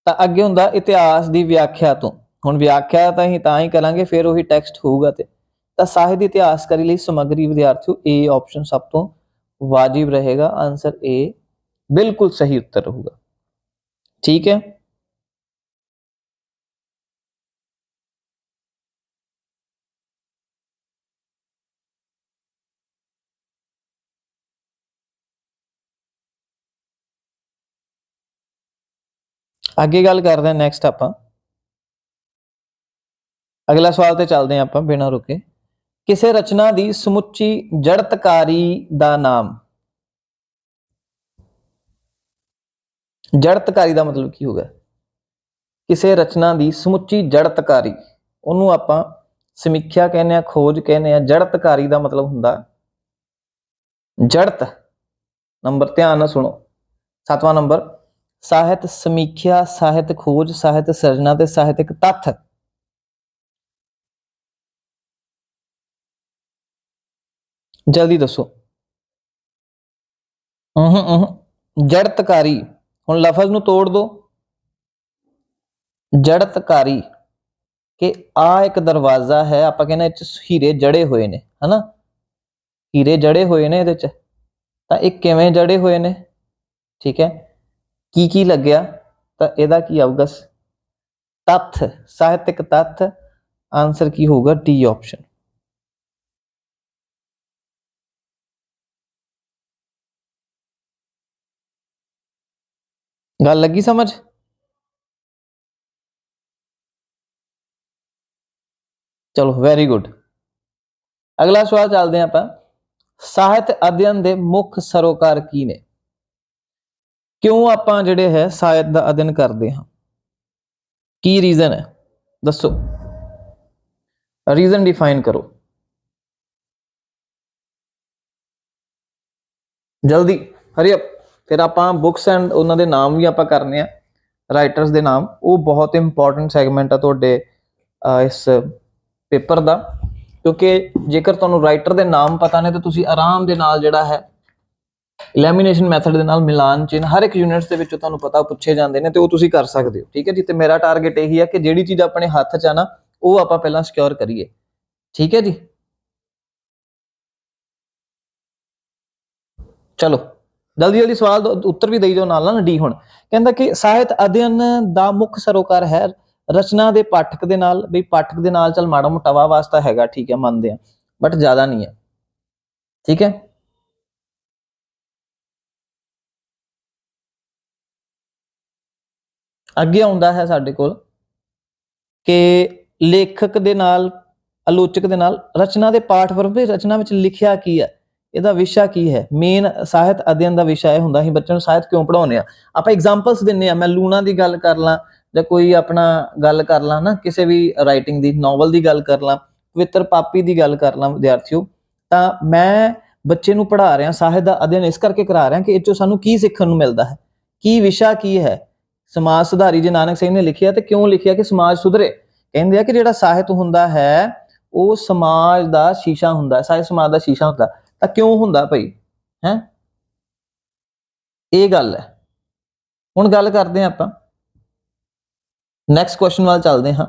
ਤਾਂ ਅੱਗੇ ਹੁੰਦਾ ਇਤਿਹਾਸ ਦੀ ਵਿਆਖਿਆ ਤੋਂ। ਹੁਣ ਵਿਆਖਿਆ ਤਾਂ ਹੀ ਤਾਂ ਹੀ ਕਰਾਂਗੇ, ਫਿਰ ਉਹੀ ਟੈਕਸਟ ਹੋਊਗਾ ਤੇ। ਤਾਂ ਸਾਹਿਤ ਦੀ ਇਤਿਹਾਸਕਾਰੀ ਲਈ ਸਮੱਗਰੀ ਵਿਦਿਆਰਥੀਓ ਏ ਆਪਸ਼ਨ ਸਭ ਤੋਂ ਵਾਜਿਬ ਰਹੇਗਾ। ਆਨਸਰ ਏ ਬਿਲਕੁਲ ਸਹੀ ਉੱਤਰ ਰਹੂਗਾ। ਠੀਕ ਹੈ? ਅੱਗੇ ਗੱਲ ਕਰਦੇ ਹਾਂ ਨੈਕਸਟ ਆਪਾਂ। ਅਗਲਾ ਸਵਾਲ ਤੇ ਚੱਲਦੇ ਹਾਂ ਆਪਾਂ ਬਿਨਾਂ ਰੁਕੇ। ਕਿਸੇ ਰਚਨਾ ਦੀ ਸਮੁੱਚੀ ਜੜਤਕਾਰੀ ਦਾ ਨਾਮ। ਜੜਤਕਾਰੀ ਦਾ ਮਤਲਬ ਕੀ ਹੋਗਾ ਕਿਸੇ ਰਚਨਾ ਦੀ ਸਮੁੱਚੀ ਜੜਤਕਾਰੀ। ਉਹਨੂੰ ਆਪਾਂ ਸਮੀਖਿਆ ਕਹਿੰਦੇ ਆ ਖੋਜ ਕਹਿੰਦੇ ਆ ਜੜਤਕਾਰੀ ਦਾ ਮਤਲਬ ਹੁੰਦਾ। ਜੜਤ। ਨੰਬਰ ਧਿਆਨ ਨਾਲ ਸੁਣੋ। ਸੱਤਵਾਂ ਨੰਬਰ। ਸਾਹਿਤ ਸਮੀਖਿਆ, ਸਾਹਿਤ ਖੋਜ, ਸਾਹਿਤ ਸਿਰਜਣਾ ਤੇ ਸਾਹਿਤਕ ਤੱਥ। ਜਲਦੀ ਦੱਸੋ। ਹੂੰ ਹੂੰ ਜੜਤਕਾਰੀ, ਹੁਣ ਲਫ਼ਜ਼ ਨੂੰ ਤੋੜ ਦੋ। ਜੜਤਕਾਰੀ, ਕਿ ਆ ਇੱਕ ਦਰਵਾਜ਼ਾ ਹੈ, ਆਪਾਂ ਕਹਿੰਦੇ ਇਹ ਚ ਹੀਰੇ ਜੜੇ ਹੋਏ ਨੇ, ਹਨਾ? ਹੀਰੇ ਜੜੇ ਹੋਏ ਨੇ ਇਹਦੇ ਚ। ਤਾਂ ਇਹ ਕਿਵੇਂ ਜੜੇ ਹੋਏ ਨੇ? ਠੀਕ ਹੈ। ਕੀ ਕੀ ਲੱਗਿਆ ਤਾਂ ਇਹਦਾ ਕੀ ਆਊਗਾ? ਸ- ਤੱਥ, ਸਾਹਿਤਿਕ ਤੱਥ ਆਨਸਰ ਕੀ ਹੋਊਗਾ? ਡੀ ਆਪਸ਼ਨ ਗੱਲ ਲੱਗੀ ਸਮਝ? ਚਲੋ ਵੈਰੀ ਗੁੱਡ ਅਗਲਾ ਸਵਾਲ ਚੱਲਦੇ ਹਾਂ ਆਪਾਂ। ਸਾਹਿਤ ਅਧਿਐਨ ਦੇ ਮੁੱਖ ਸਰੋਕਾਰ ਕੀ ਨੇ? ਕਿਉਂ ਆਪਾਂ ਜਿਹੜੇ ਹੈ ਸਾਹਿਤ ਦਾ ਅਧਿਐਨ ਕਰਦੇ ਹਾਂ? ਕੀ ਰੀਜ਼ਨ ਹੈ? ਦੱਸੋ। ਰੀਜ਼ਨ ਡਿਫਾਈਨ ਕਰੋ। ਜਲਦੀ ਹਰੀ ਅਪ ਫਿਰ ਆਪਾਂ ਬੁੱਕਸ ਐਂਡ ਉਹਨਾਂ ਦੇ ਨਾਮ ਵੀ ਆਪਾਂ ਕਰਨੇ ਆ ਰਾਈਟਰਸ ਦੇ ਨਾਮ। ਉਹ ਬਹੁਤ ਇੰਪੋਰਟੈਂਟ ਸੈਗਮੈਂਟ ਆ ਤੁਹਾਡੇ ਇਸ ਪੇਪਰ ਦਾ। ਕਿਉਂਕਿ ਜੇਕਰ ਤੁਹਾਨੂੰ ਰਾਈਟਰ ਦੇ ਨਾਮ ਪਤਾ ਨੇ ਤਾਂ ਤੁਸੀਂ ਆਰਾਮ ਦੇ ਨਾਲ ਜਿਹੜਾ ਹੈ ਇਲੈਮੀਨੇਸ਼ਨ ਮੈਥਡ ਦੇ ਨਾਲ ਮਿਲਾਨ ਚਿੰਨ ਹਰ ਇੱਕ ਯੂਨਿਟਸ ਦੇ ਵਿੱਚੋਂ ਤੁਹਾਨੂੰ ਪਤਾ ਪੁੱਛੇ ਜਾਂਦੇ ਨੇ ਤੇ ਉਹ ਤੁਸੀਂ ਕਰ ਸਕਦੇ ਹੋ, ਠੀਕ ਹੈ ਜੀ? ਤੇ ਮੇਰਾ ਟਾਰਗੇਟ ਇਹੀ ਹੈ ਕਿ ਜਿਹੜੀ ਚੀਜ਼ ਆਪਣੇ ਹੱਥ 'ਚ ਆ ਨਾ, ਉਹ ਆਪਾਂ ਪਹਿਲਾਂ ਸਿਕਿਉਰ ਕਰੀਏ, ਠੀਕ ਹੈ ਜੀ? ਚਲੋ, ਜਲਦੀ ਜਲਦੀ ਸਵਾਲ ਦਾ, ਉੱਤਰ ਵੀ ਦੇਈ ਜਾਓ ਨਾਲ ਨਾਲ, ਡੀ ਹੁਣ। ਕਹਿੰਦਾ ਕਿ ਸਾਹਿਤ ਅਧਿਐਨ ਦਾ ਮੁੱਖ ਸਰੋਕਾਰ ਹੈ ਰਚਨਾ ਦੇ ਪਾਠਕ ਦੇ ਨਾਲ, ਵੀ ਪਾਠਕ ਦੇ ਨਾਲ ਚਲ ਮਾੜਾ ਮੋਟਾ ਵਾਸਤਾ ਹੈਗਾ, ਠੀਕ ਹੈ, ਮੰਨਦੇ ਆ ਬਟ ਜ਼ਿਆਦਾ ਨਹੀਂ ਹੈ, ਠੀਕ ਹੈ? ਅੱਗੇ ਆਉਂਦਾ ਹੈ ਸਾਡੇ ਕੋਲ ਕਿ ਲੇਖਕ ਦੇ ਨਾਲ, ਆਲੋਚਕ ਦੇ ਨਾਲ, ਰਚਨਾ ਦੇ ਪਾਠ ਵਰਗ ਵੀ ਰਚਨਾ ਵਿੱਚ ਲਿਖਿਆ ਕੀ ਹੈ? ਇਹਦਾ ਵਿਸ਼ਾ ਕੀ ਹੈ? ਮੇਨ ਸਾਹਿਤ ਅਧਿਐਨ ਦਾ ਵਿਸ਼ਾ ਇਹ ਹੁੰਦਾ ਸੀ ਬੱਚਿਆਂ ਨੂੰ ਸਾਹਿਤ ਕਿਉਂ ਪੜਾਉਂਦੇ ਆ ਆਪਾਂ ਐਗਜ਼ਾਮਪਲਸ ਦਿੰਨੇ ਆ ਮੈਂ ਲੂਣਾ ਦੀ ਗੱਲ ਕਰ ਲਾਂ ਜਾਂ ਕੋਈ ਆਪਣਾ ਗੱਲ ਕਰ ਲਾਂ ਨਾ, ਕਿਸੇ ਵੀ ਰਾਈਟਿੰਗ ਦੀ ਨੋਵਲ ਦੀ ਗੱਲ ਕਰ ਲਾਂ, ਪਵਿੱਤਰ ਪਾਪੀ ਦੀ ਗੱਲ ਕਰ ਲਾਂ, ਵਿਦਿਆਰਥੀਓ, ਤਾਂ ਮੈਂ ਬੱਚੇ ਨੂੰ ਪੜ੍ਹਾ ਰਿਹਾ, ਸਾਹਿਤ ਦਾ ਅਧਿਐਨ ਇਸ ਕਰਕੇ ਕਰਾ ਰਿਹਾ ਕਿ ਇਹ ਚੋਂ ਸਾਨੂੰ ਕੀ ਸਿੱਖਣ ਨੂੰ ਮਿਲਦਾ ਹੈ? ਕੀ ਵਿਸ਼ਾ ਕੀ ਹੈ? ਸਮਾਜ ਸੁਧਾਰੀ ਜੀ ਨਾਨਕ ਸਿੰਘ ਨੇ ਲਿਖਿਆ ਤੇ ਕਿਉਂ ਲਿਖਿਆ ਕਿ ਸਮਾਜ ਸੁਧਰੇ? ਕਹਿੰਦੇ ਆ ਕਿ ਜਿਹੜਾ ਸਾਹਿਤ ਹੁੰਦਾ ਹੈ, ਉਹ ਸਮਾਜ ਦਾ ਸ਼ੀਸ਼ਾ ਹੁੰਦਾ ਸਾਹਿਤ ਸਮਾਜ ਦਾ ਸ਼ੀਸ਼ਾ ਹੁੰਦਾ ਤਾਂ ਕਿਉਂ ਹੁੰਦਾ ਭਈ? ਹੈ? ਇਹ ਗੱਲ ਹੈ। ਹੁਣ ਗੱਲ ਕਰਦੇ ਹਾਂ ਆਪਾਂ। ਨੈਕਸਟ ਕੁਐਸਚਨ ਵੱਲ ਚੱਲਦੇ ਹਾਂ।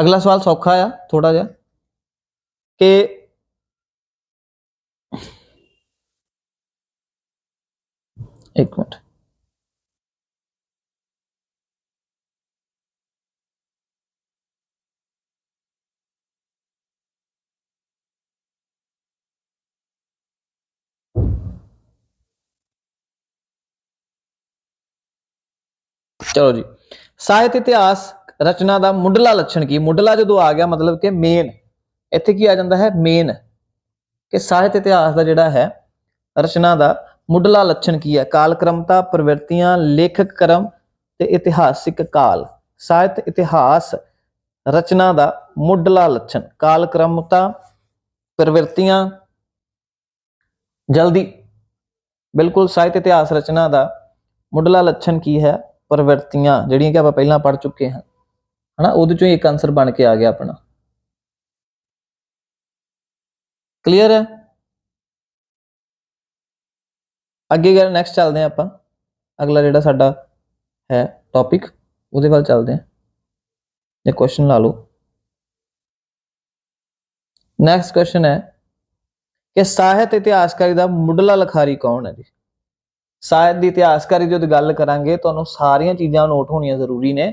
ਅਗਲਾ ਸਵਾਲ ਸੌਖਾ ਆ ਥੋੜਾ ਜਿਹਾ। ਕਿ ਇੱਕ ਮਿੰਟ। ਚਲੋ ਜੀ। ਸਾਹਿਤ ਇਤਿਹਾਸ ਰਚਨਾ ਦਾ ਮੁੱਢਲਾ ਲੱਛਣ ਕੀ? ਮੁੱਢਲਾ ਜਦੋਂ ਆ ਗਿਆ, ਮਤਲਬ ਕਿ ਮੇਨ ਇੱਥੇ ਕੀ ਆ ਜਾਂਦਾ ਹੈ? ਮੇਨ ਕਿ ਸਾਹਿਤ ਇਤਿਹਾਸ ਦਾ ਜਿਹੜਾ ਹੈ, ਰਚਨਾ ਦਾ ਮੁੱਢਲਾ ਲੱਛਣ ਕੀ ਹੈ? ਕਾਲਕ੍ਰਮਤਾ, ਪ੍ਰਵਿਰਤੀਆਂ, ਲੇਖਕ ਕਰਮ ਤੇ ਇਤਿਹਾਸਿਕ ਕਾਲ। ਸਾਹਿਤ ਇਤਿਹਾਸ ਰਚਨਾ ਦਾ ਮੁੱਢਲਾ ਲੱਛਣ। ਕਾਲਕ੍ਰਮਤਾ, ਪ੍ਰਵਿਰਤੀਆਂ, ਜਲਦੀ। ਬਿਲਕੁਲ ਸਾਹਿਤ ਇਤਿਹਾਸ ਰਚਨਾ ਦਾ ਮੁੱਢਲਾ ਲੱਛਣ ਕੀ ਹੈ? ਪ੍ਰਵਿਰਤੀਆਂ ਜਿਹੜੀਆਂ ਕਿ ਆਪਾਂ ਪਹਿਲਾਂ ਪੜ ਚੁੱਕੇ ਹਾਂ, ਹਨਾ, ਉਹਦੇ ਚੋਂ ਹੀ ਇੱਕ ਆਨਸਰ ਬਣ ਕੇ ਆ ਗਿਆ ਆਪਣਾ। ਕਲੀਅਰ ਹੈ? ਅੱਗੇ ਗੱਲ ਨੈਕਸਟ ਚੱਲਦੇ ਹਾਂ ਆਪਾਂ। ਅਗਲਾ ਜਿਹੜਾ ਸਾਡਾ ਹੈ ਟੌਪਿਕ ਉਹਦੇ ਵੱਲ ਚੱਲਦੇ ਹਾਂ। ਇਹ ਕੁਐਸਚਨ ਲਾ ਲਓ। ਨੈਕਸਟ ਕੁਐਸਚਨ ਹੈ ਕਿ ਸਾਹਿਤ ਇਤਿਹਾਸਕਾਰੀ ਦਾ ਮੁੱਢਲਾ ਲਖਾਰੀ ਕੌਣ ਹੈ ਜੀ? ਸਾਹਿਤ ਦੀ ਇਤਿਹਾਸਕਾਰੀ ਜਦੋਂ ਗੱਲ ਕਰਾਂਗੇ, ਤੁਹਾਨੂੰ ਸਾਰੀਆਂ ਚੀਜ਼ਾਂ ਨੋਟ ਹੋਣੀਆਂ ਜ਼ਰੂਰੀ ਨੇ।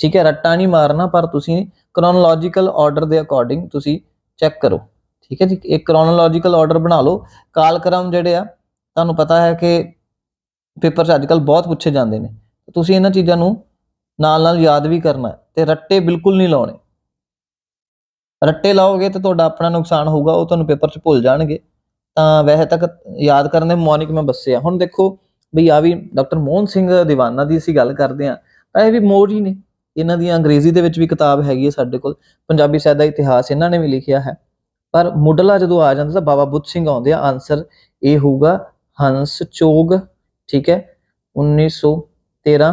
ਠੀਕ ਹੈ, ਰੱਟਾ ਨਹੀਂ ਮਾਰਨਾ, ਪਰ ਤੁਸੀਂ ਕ੍ਰੋਨੋਲੋਜੀਕਲ ਆਰਡਰ ਦੇ ਅਕੋਰਡਿੰਗ ਤੁਸੀਂ ਚੈੱਕ ਕਰੋ। ਠੀਕ ਹੈ ਜੀ, ਇੱਕ ਕ੍ਰੋਨੋਲੋਜੀਕਲ ਆਰਡਰ ਬਣਾ ਲਓ। ਕਾਲਕ੍ਰਮ ਜਿਹੜੇ ਆ, ਤੁਹਾਨੂੰ ਪਤਾ ਹੈ ਕਿ ਪੇਪਰ 'ਚ ਅੱਜਕੱਲ ਬਹੁਤ ਪੁੱਛੇ ਜਾਂਦੇ ਨੇ। ਤੁਸੀਂ ਇਹਨਾਂ ਚੀਜ਼ਾਂ ਨੂੰ ਨਾਲ ਨਾਲ ਯਾਦ ਵੀ ਕਰਨਾ ਹੈ ਤੇ ਰੱਟੇ ਬਿਲਕੁਲ ਨਹੀਂ ਲਾਉਣੇ। ਰੱਟੇ ਲਾਓਗੇ ਤੇ ਤੁਹਾਡਾ ਆਪਣਾ ਨੁਕਸਾਨ ਹੋਊਗਾ, ਉਹ ਤੁਹਾਨੂੰ ਪੇਪਰ 'ਚ ਭੁੱਲ ਜਾਣਗੇ। ਤਾਂ ਵੈਸੇ ਤੱਕ ਯਾਦ ਕਰਨ ਦੇ ਮੌਨਿਕ ਮੈਂ ਬੱਸੇ ਆ ਹੁਣ ਦੇਖੋ ਬਈ ਆ ਵੀ ਡਾਕਟਰ ਮੋਹਨ ਸਿੰਘ ਦੀਵਾਨਾ ਦੀ ਅਸੀਂ ਗੱਲ ਕਰਦੇ ਆ ਤਾਂ ਇਹ ਵੀ ਮੋਰ ਨੇ। ਇਹਨਾਂ ਦੀਆਂ ਅੰਗਰੇਜ਼ੀ ਦੇ ਵਿੱਚ ਵੀ ਕਿਤਾਬ ਹੈਗੀ ਹੈ ਸਾਡੇ ਕੋਲ। ਪੰਜਾਬੀ ਸਾਹਿਤ ਦਾ ਇਤਿਹਾਸ ਇਹਨਾਂ ਨੇ ਵੀ ਲਿਖਿਆ ਹੈ। ਪਰ ਮੁੱਢਲਾ ਜਦੋਂ ਆ ਜਾਂਦਾ ਤਾਂ ਬਾਬਾ ਬੁੱਧ ਸਿੰਘ ਆਉਂਦੇ ਆ। ਆਨਸਰ ਇਹ ਹੋਊਗਾ ਹੰਸ ਚੋਗ, ਠੀਕ ਹੈ? 1913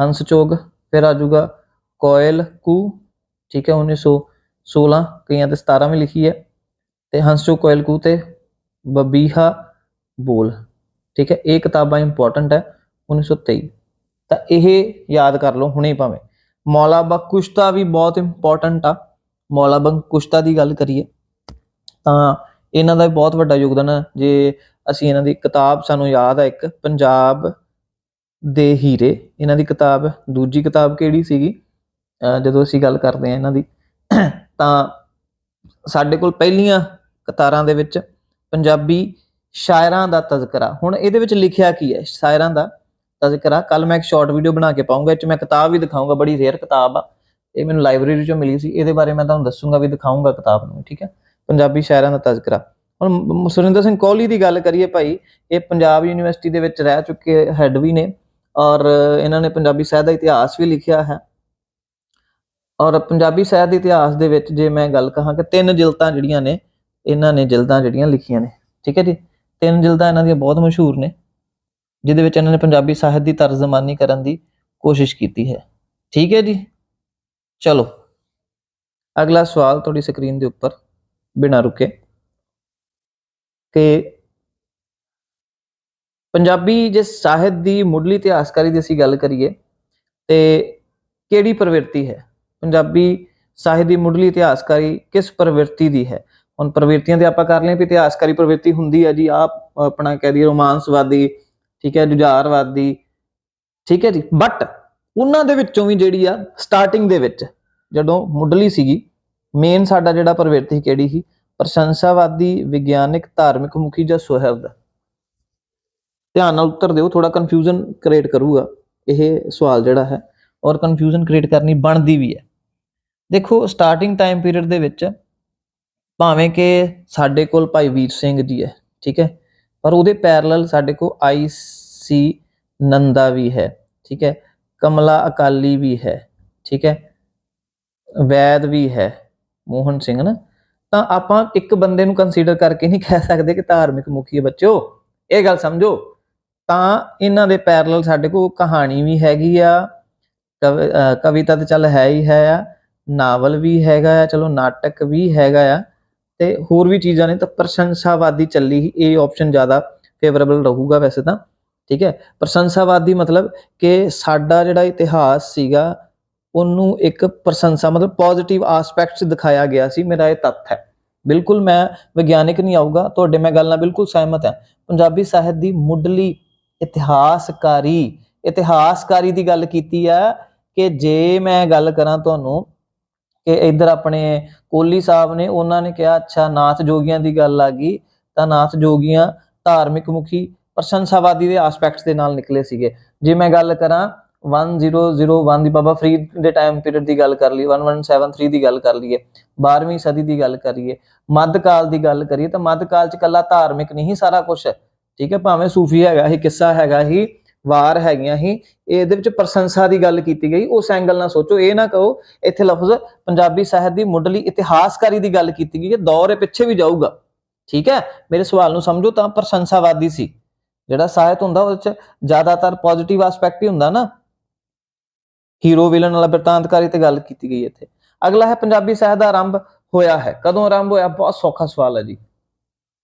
ਹੰਸ ਚੋਗ, ਫਿਰ ਆ ਜਾਊਗਾ ਕੋਇਲ ਕੂ, ਠੀਕ ਹੈ? 1916 ਕਈਆਂ ਤੇ 17 ਵੀ ਲਿਖੀ ਹੈ। ਤੇ ਹੰਸ ਚੋਗ, ਕੋਇਲ ਕੂ ਤੇ ਬਬੀਹਾ ਬੋਲ। ਠੀਕ ਹੈ, ਇਹ ਕਿਤਾਬਾਂ ਇੰਪੋਰਟੈਂਟ ਹੈ 1923 ਤਾਂ ਇਹ ਯਾਦ ਕਰ ਲਓ, ਹੁਣੇ ਭਾਵੇਂ। ਮੌਲਾਬਾ ਕੁਸ਼ਤਾ ਵੀ ਬਹੁਤ ਇੰਪੋਰਟੈਂਟ ਆ। ਮੌਲਾਬਾ ਕੁਸ਼ਤਾ ਦੀ ਗੱਲ ਕਰੀਏ, ਤਾਂ ਇਹਨਾਂ ਦਾ ਬਹੁਤ ਵੱਡਾ ਯੋਗਦਾਨ ਹੈ ਜੇ ਅਸੀਂ ਇਹਨਾਂ ਦੀ ਕਿਤਾਬ, ਸਾਨੂੰ ਯਾਦ ਹੈ ਇੱਕ, ਪੰਜਾਬ ਦੇ ਹੀਰੇ। ਇਹਨਾਂ ਦੀ ਕਿਤਾਬ, ਦੂਜੀ ਕਿਤਾਬ ਕਿਹੜੀ ਸੀਗੀ? ਜਦੋਂ ਅਸੀਂ ਗੱਲ ਕਰਦੇ ਹਾਂ ਇਹਨਾਂ ਦੀ, ਤਾਂ ਸਾਡੇ ਕੋਲ ਪਹਿਲੀਆਂ ਕਤਾਰਾਂ ਦੇ ਵਿੱਚ ਪੰਜਾਬੀ ਸ਼ਾਇਰਾਂ ਦਾ ਤਜ਼ਕਰਾ। ਹੁਣ ਇਹਦੇ ਵਿੱਚ ਲਿਖਿਆ ਕੀ ਹੈ? ਸ਼ਾਇਰਾਂ ਦਾ ਤਜ਼ਕਰਾ। ਕੱਲ ਮੈਂ ਇੱਕ ਸ਼ਾਰਟ ਵੀਡੀਓ ਬਣਾ ਕੇ ਪਾਉਂਗਾ ਇਹ 'ਚ ਮੈਂ ਕਿਤਾਬ ਵੀ ਦਿਖਾਉਂਗਾ ਬੜੀ ਰੇਅਰ ਕਿਤਾਬ ਆ। ਇਹ ਮੈਨੂੰ ਲਾਇਬ੍ਰੇਰੀ ਚੋਂ ਮਿਲੀ ਸੀ। ਇਹਦੇ ਬਾਰੇ ਮੈਂ ਤੁਹਾਨੂੰ ਦੱਸੂਗਾ ਵੀ ਦਿਖਾਉਂਗਾ ਕਿਤਾਬ ਨੂੰ ਠੀਕ ਹੈ? ਪੰਜਾਬੀ ਸ਼ਾਇਰਾਂ ਦਾ ਤਜ਼ਕਰਾ। ਹੁਣ ਸੁਰਿੰਦਰ ਸਿੰਘ ਕੋਹਲੀ ਦੀ ਗੱਲ ਕਰੀਏ ਭਾਈ, ਇਹ ਪੰਜਾਬ ਯੂਨੀਵਰਸਿਟੀ ਦੇ ਵਿੱਚ ਰਹਿ ਚੁੱਕੇ ਹੈੱਡ ਵੀ ਨੇ ਔਰ ਇਹਨਾਂ ਨੇ ਪੰਜਾਬੀ ਸਾਹਿਤ ਦਾ ਇਤਿਹਾਸ ਵੀ ਲਿਖਿਆ ਹੈ। ਔਰ ਪੰਜਾਬੀ ਸਾਹਿਤ ਦੇ ਇਤਿਹਾਸ ਦੇ ਵਿੱਚ ਜੇ ਮੈਂ ਗੱਲ ਕਹਾਂ ਕਿ ਤਿੰਨ ਜਿਲਤਾਂ ਜਿਹੜੀਆਂ ਨੇ ਇਹਨਾਂ ਨੇ ਜਿਲਦਾਂ ਜਿਹੜੀਆਂ ਲਿਖੀਆਂ ਨੇ, ਠੀਕ ਹੈ ਜੀ? ਤਿੰਨ ਜਿਲਦਾਂ ਇਹਨਾਂ ਦੀਆਂ ਬਹੁਤ ਮਸ਼ਹੂਰ ਨੇ, ਜਿਹਦੇ ਵਿੱਚ ਇਹਨਾਂ ਨੇ ਪੰਜਾਬੀ ਸਾਹਿਤ ਦੀ ਤਰਜਮਾਨੀ ਕਰਨ ਦੀ ਕੋਸ਼ਿਸ਼ ਕੀਤੀ ਹੈ, ਠੀਕ ਹੈ ਜੀ? ਚਲੋ, ਅਗਲਾ ਸਵਾਲ ਤੁਹਾਡੀ ਸਕਰੀਨ ਦੇ ਉੱਪਰ, ਬਿਨਾਂ ਰੁਕੇ, ਕਿ ਪੰਜਾਬੀ ਜੇ ਸਾਹਿਤ ਦੀ ਮੁੱਢਲੀ ਇਤਿਹਾਸਕਾਰੀ ਦੀ ਅਸੀਂ ਗੱਲ ਕਰੀਏ, ਤੇ ਕਿਹੜੀ ਪ੍ਰਵਿਰਤੀ ਹੈ? ਪੰਜਾਬੀ ਸਾਹਿਤ ਦੀ ਮੁੱਢਲੀ ਇਤਿਹਾਸਕਾਰੀ ਕਿਸ ਪ੍ਰਵਿਰਤੀ ਦੀ ਹੈ? ਹੁਣ ਪ੍ਰਵਿਰਤੀਆਂ ਤੇ ਆਪਾਂ ਕਰ ਲਏ ਵੀ ਇਤਿਹਾਸਕਾਰੀ ਪ੍ਰਵਿਰਤੀ ਹੁੰਦੀ ਹੈ ਜੀ ਆ ਆਪਣਾ ਕਹਿ ਦਈਏ ਰੋਮਾਂਸਵਾਦੀ, ਠੀਕ ਹੈ, ਜੁਝਾਰਵਾਦੀ, ਠੀਕ ਹੈ ਜੀ। ਬਟ ਉਹਨਾਂ ਦੇ ਵਿੱਚੋਂ ਵੀ ਜਿਹੜੀ ਆ ਸਟਾਰਟਿੰਗ ਦੇ ਵਿੱਚ ਜਦੋਂ ਮੁੱਢਲੀ ਸੀਗੀ ਮੇਨ ਸਾਡਾ ਜਿਹੜਾ ਪ੍ਰਵਿਰਤੀ ਕਿਹੜੀ ਸੀ? ਪ੍ਰਸ਼ੰਸਾਵਾਦੀ, ਵਿਗਿਆਨਿਕ, ਧਾਰਮਿਕ ਮੁਖੀ ਜਾਂ ਸੁਹਿਰਦ। ਧਿਆਨ ਨਾਲ ਉੱਤਰ ਦਿਓ ਥੋੜਾ ਕਨਫਿਊਜ਼ਨ ਕ੍ਰੀਏਟ ਕਰੂਗਾ, ਇਹ ਸਵਾਲ ਜਿਹੜਾ ਹੈ। ਔਰ ਕਨਫਿਊਜ਼ਨ ਕ੍ਰੀਏਟ ਕਰਨੀ ਬਣਦੀ ਵੀ ਹੈ। ਦੇਖੋ ਸਟਾਰਟਿੰਗ ਟਾਈਮ ਪੀਰੀਅਡ ਦੇ ਵਿੱਚ ਭਾਵੇਂ ਕਿ ਸਾਡੇ ਕੋਲ ਭਾਈ ਵੀਰ ਸਿੰਘ ਜੀ ਹੈ, ਠੀਕ ਹੈ, ਪਰ ਉਹਦੇ ਪੈਰਲਲ ਸਾਡੇ ਕੋਲ ਆਈ ਸੀ ਨੰਦਾ ਵੀ ਹੈ, ਠੀਕ ਹੈ, ਕਮਲਾ ਅਕਾਲੀ ਵੀ ਹੈ, ਠੀਕ ਹੈ, ਵੈਦ ਵੀ ਹੈ, ਮੋਹਨ ਸਿੰਘ ਨਾ, ਤਾਂ ਆਪਾਂ ਇੱਕ ਬੰਦੇ ਨੂੰ ਕੰਸੀਡਰ ਕਰਕੇ ਨਹੀਂ ਕਹਿ ਸਕਦੇ ਕਿ ਧਾਰਮਿਕ ਮੁਖੀ ਹੈ ਬੱਚਿਓ, ਇਹ ਗੱਲ ਸਮਝੋ, ਤਾਂ ਇਹਨਾਂ ਦੇ ਪੈਰਲਲ ਸਾਡੇ ਕੋਲ ਕਹਾਣੀ ਵੀ ਹੈਗੀ ਆ, ਕਵ- ਕਵਿਤਾ ਤਾਂ ਚੱਲ ਹੈ ਹੀ ਹੈ ਆ ਨਾਵਲ ਵੀ ਹੈਗਾ ਆ, ਚਲੋ ਨਾਟਕ ਵੀ ਹੈਗਾ ਆ ਤੇ ਹੋਰ ਵੀ ਚੀਜ਼ਾਂ ਨੇ ਤਾਂ ਪ੍ਰਸ਼ੰਸਾਵਾਦੀ ਚੱਲੀ ਹੀ ਇਹ ਆਪਸ਼ਨ ਜ਼ਿਆਦਾ ਫੇਵਰੇਬਲ ਰਹੂਗਾ ਵੈਸੇ ਤਾਂ, ਠੀਕ ਹੈ। ਪ੍ਰਸ਼ੰਸਾਵਾਦੀ ਮਤਲਬ ਕਿ ਸਾਡਾ ਜਿਹੜਾ ਇਤਿਹਾਸ ਸੀਗਾ, ਉਹਨੂੰ ਇੱਕ ਪ੍ਰਸ਼ੰਸਾ ਮਤਲਬ ਪੋਜ਼ਿਟਿਵ ਐਸਪੈਕਟਸ ਦਿਖਾਇਆ ਗਿਆ ਸੀ, ਮੇਰਾ ਇਹ ਤੱਥ ਹੈ। ਬਿਲਕੁਲ ਮੈਂ ਵਿਗਿਆਨਿਕ ਨਹੀਂ ਆਊਗਾ, ਤੁਹਾਡੇ ਮੈਂ ਗੱਲ ਨਾਲ ਬਿਲਕੁਲ ਸਹਿਮਤ ਹਾਂ। ਪੰਜਾਬੀ ਸਾਹਿਤ ਦੀ ਮੁੱਢਲੀ ਇਤਿਹਾਸਕਾਰੀ ਇਤਿਹਾਸਕਾਰੀ ਦੀ ਗੱਲ ਕੀਤੀ ਆ ਕਿ ਜੇ ਮੈਂ ਗੱਲ ਕਰਾਂ ਤੁਹਾਨੂੰ ਕਿ ਇੱਧਰ ਆਪਣੇ ਕੋਹਲੀ ਸਾਹਿਬ ਨੇ, ਉਹਨਾਂ ਨੇ ਕਿਹਾ, ਅੱਛਾ, ਨਾਥ ਜੋਗੀਆਂ ਦੀ ਗੱਲ ਆ ਗਈ। ਤਾਂ ਨਾਥ ਜੋਗੀਆਂ ਧਾਰਮਿਕ ਮੁਖੀ, ਪ੍ਰਸ਼ੰਸਾਵਾਦੀ ਦੇ ਐਸਪੈਕਟਸ ਦੇ ਨਾਲ ਨਿਕਲੇ ਸੀਗੇ। ਜੇ ਮੈਂ ਗੱਲ ਕਰਾਂ 1001 ਦੀ ਬਾਬਾ ਫਰੀਦ ਦੇ ਟਾਈਮ ਪੀਰੀਅਡ ਦੀ ਗੱਲ ਕਰ ਲਈ 1173 ਦੀ ਗੱਲ ਕਰ ਲਈਏ 12ਵੀਂ ਸਦੀ ਦੀ ਗੱਲ ਕਰੀਏ ਮੱਧਕਾਲ ਦੀ ਗੱਲ ਕਰੀਏ, ਤਾਂ ਮੱਧਕਾਲ ਚ ਕੱਲਾ ਧਾਰਮਿਕ ਨਹੀਂ, ਸਾਰਾ ਕੁਝ ਠੀਕ ਹੈ, ਭਾਵੇਂ ਸੂਫੀ ਹੈਗਾ ਹੀ, ਕਿੱਸਾ ਹੈਗਾ ਹੀ ਵਾਰ ਹੈਗੀਆਂ ਹੀ ਇਹਦੇ ਵਿੱਚ ਪ੍ਰਸ਼ੰਸਾ ਦੀ ਗੱਲ ਕੀਤੀ ਗਈ। ਉਸ ਐਂਗਲ ਨਾਲ ਸੋਚੋ, ਇਹ ਨਾ ਕਹੋ, ਇੱਥੇ ਲਫ਼ਜ਼ ਪੰਜਾਬੀ ਸਾਹਿਤ ਦੀ ਮੁੱਢਲੀ ਇਤਿਹਾਸਕਾਰੀ ਦੀ ਗੱਲ ਕੀਤੀ ਗਈ ਹੈ। ਦੌਰ ਇਹ ਪਿੱਛੇ ਵੀ ਜਾਊਗਾ। ਠੀਕ ਹੈ? ਮੇਰੇ ਸਵਾਲ ਨੂੰ ਸਮਝੋ ਤਾਂ ਪ੍ਰਸ਼ੰਸਾਵਾਦੀ ਸੀ। ਜਿਹੜਾ ਸਾਹਿਤ ਹੁੰਦਾ, ਉਹਦੇ ਚ ਜ਼ਿਆਦਾਤਰ ਪੋਜ਼ਿਟਿਵ ਐਸਪੈਕਟ ਹੀ ਹੁੰਦਾ ਨਾ। ਹੀਰੋ ਵਿਲਨ ਵਾਲਾ ਬਿਰਤਾਂਤਕਾਰੀ ਤੇ ਗੱਲ ਕੀਤੀ ਗਈ ਇੱਥੇ। ਅਗਲਾ ਹੈ, ਪੰਜਾਬੀ ਸਾਹਿਤ ਦਾ ਆਰੰਭ ਹੋਇਆ ਹੈ। ਕਦੋਂ ਆਰੰਭ ਹੋਇਆ? ਬਹੁਤ ਸੌਖਾ ਸਵਾਲ ਹੈ ਜੀ।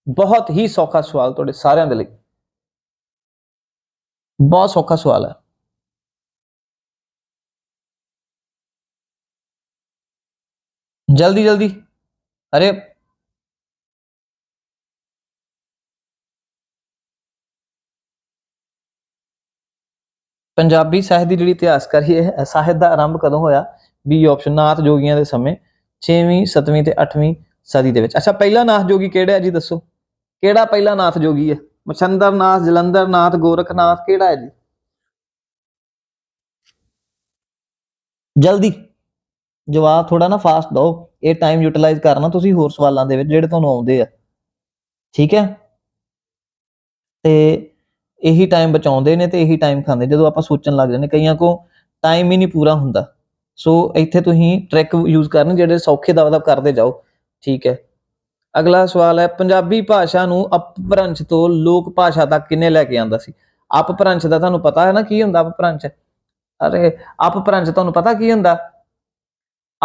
ਬਹੁਤ ਹੀ ਸੌਖਾ ਸਵਾਲ ਤੁਹਾਡੇ ਸਾਰਿਆਂ ਦੇ ਲਈ। ਬਹੁਤ ਸੌਖਾ ਸਵਾਲ ਹੈ। ਜਲਦੀ ਜਲਦੀ। ਅਰੇ। ਪੰਜਾਬੀ ਸਾਹਿਤ ਦੀ ਜਿਹੜੀ ਇਤਿਹਾਸਕਾਰੀ ਹੈ ਸਾਹਿਤ ਦਾ ਆਰੰਭ ਕਦੋਂ ਹੋਇਆ? ਬੀ ਆਪਸ਼ਨ ਨਾਥ ਜੋਗੀਆਂ ਦੇ ਸਮੇਂ 6ਵੀਂ 7ਵੀਂ ਤੇ 8ਵੀਂ ਸਦੀ ਦੇ ਵਿੱਚ। ਅੱਛਾ, ਪਹਿਲਾ ਨਾਥ ਜੋਗੀ ਕਿਹੜਾ ਹੈ ਜੀ ਦੱਸੋ? ਕਿਹੜਾ ਪਹਿਲਾ ਨਾਥ ਜੋਗੀ ਹੈ? ਮਛੰਦਰ ਨਾਥ ਗੋਰਖਨਾਥ ਕਿਹੜਾ ਹੈ ਜੀ? ਜਲਦੀ। ਜਵਾਬ ਥੋੜਾ ਨਾ ਫਾਸਟ ਦਿਓ। ਇਹ ਟਾਈਮ ਯੂਟਿਲਾਈਜ਼ ਕਰਨਾ ਤੁਸੀਂ ਹੋਰ ਸਵਾਲਾਂ ਦੇ ਵਿੱਚ ਜਿਹੜੇ ਤੁਹਾਨੂੰ ਆਉਂਦੇ ਆ। ਠੀਕ ਹੈ? ਤੇ ਇਹੀ ਟਾਈਮ ਬਚਾਉਂਦੇ ਨੇ ਤੇ ਇਹੀ ਟਾਈਮ ਖਾਂਦੇ। ਜਦੋਂ ਆਪਾਂ ਸੋਚਣ ਲੱਗ ਜਾਂਦੇ, ਕਈਆਂ ਕੋ ਟਾਈਮ ਹੀ ਨਹੀਂ ਪੂਰਾ ਹੁੰਦਾ। ਸੋ ਇੱਥੇ ਤੁਸੀਂ ਟ੍ਰਿਕ ਯੂਜ਼ ਕਰਨ ਜਿਹੜੇ ਸੌਖੇ ਦਾ ਮਤਲਬ ਕਰਦੇ ਜਾਓ। ਠੀਕ ਹੈ? ਅਗਲਾ ਸਵਾਲ ਹੈ, ਪੰਜਾਬੀ ਭਾਸ਼ਾ ਨੂੰ ਅਪਭ੍ਰੰਸ਼ ਤੋਂ ਲੋਕ ਭਾਸ਼ਾ ਤੱਕ ਕਿੰਨੇ ਲੈ ਕੇ ਆਂਦਾ ਸੀ? ਅਪਭ੍ਰੰਸ਼ ਦਾ ਤੁਹਾਨੂੰ ਪਤਾ ਹੈ ਨਾ ਕੀ ਹੁੰਦਾ ਅਪਭ੍ਰੰਸ਼? ਅਰੇ, ਅਪਭ੍ਰੰਸ਼ ਤੁਹਾਨੂੰ ਪਤਾ ਕੀ ਹੁੰਦਾ?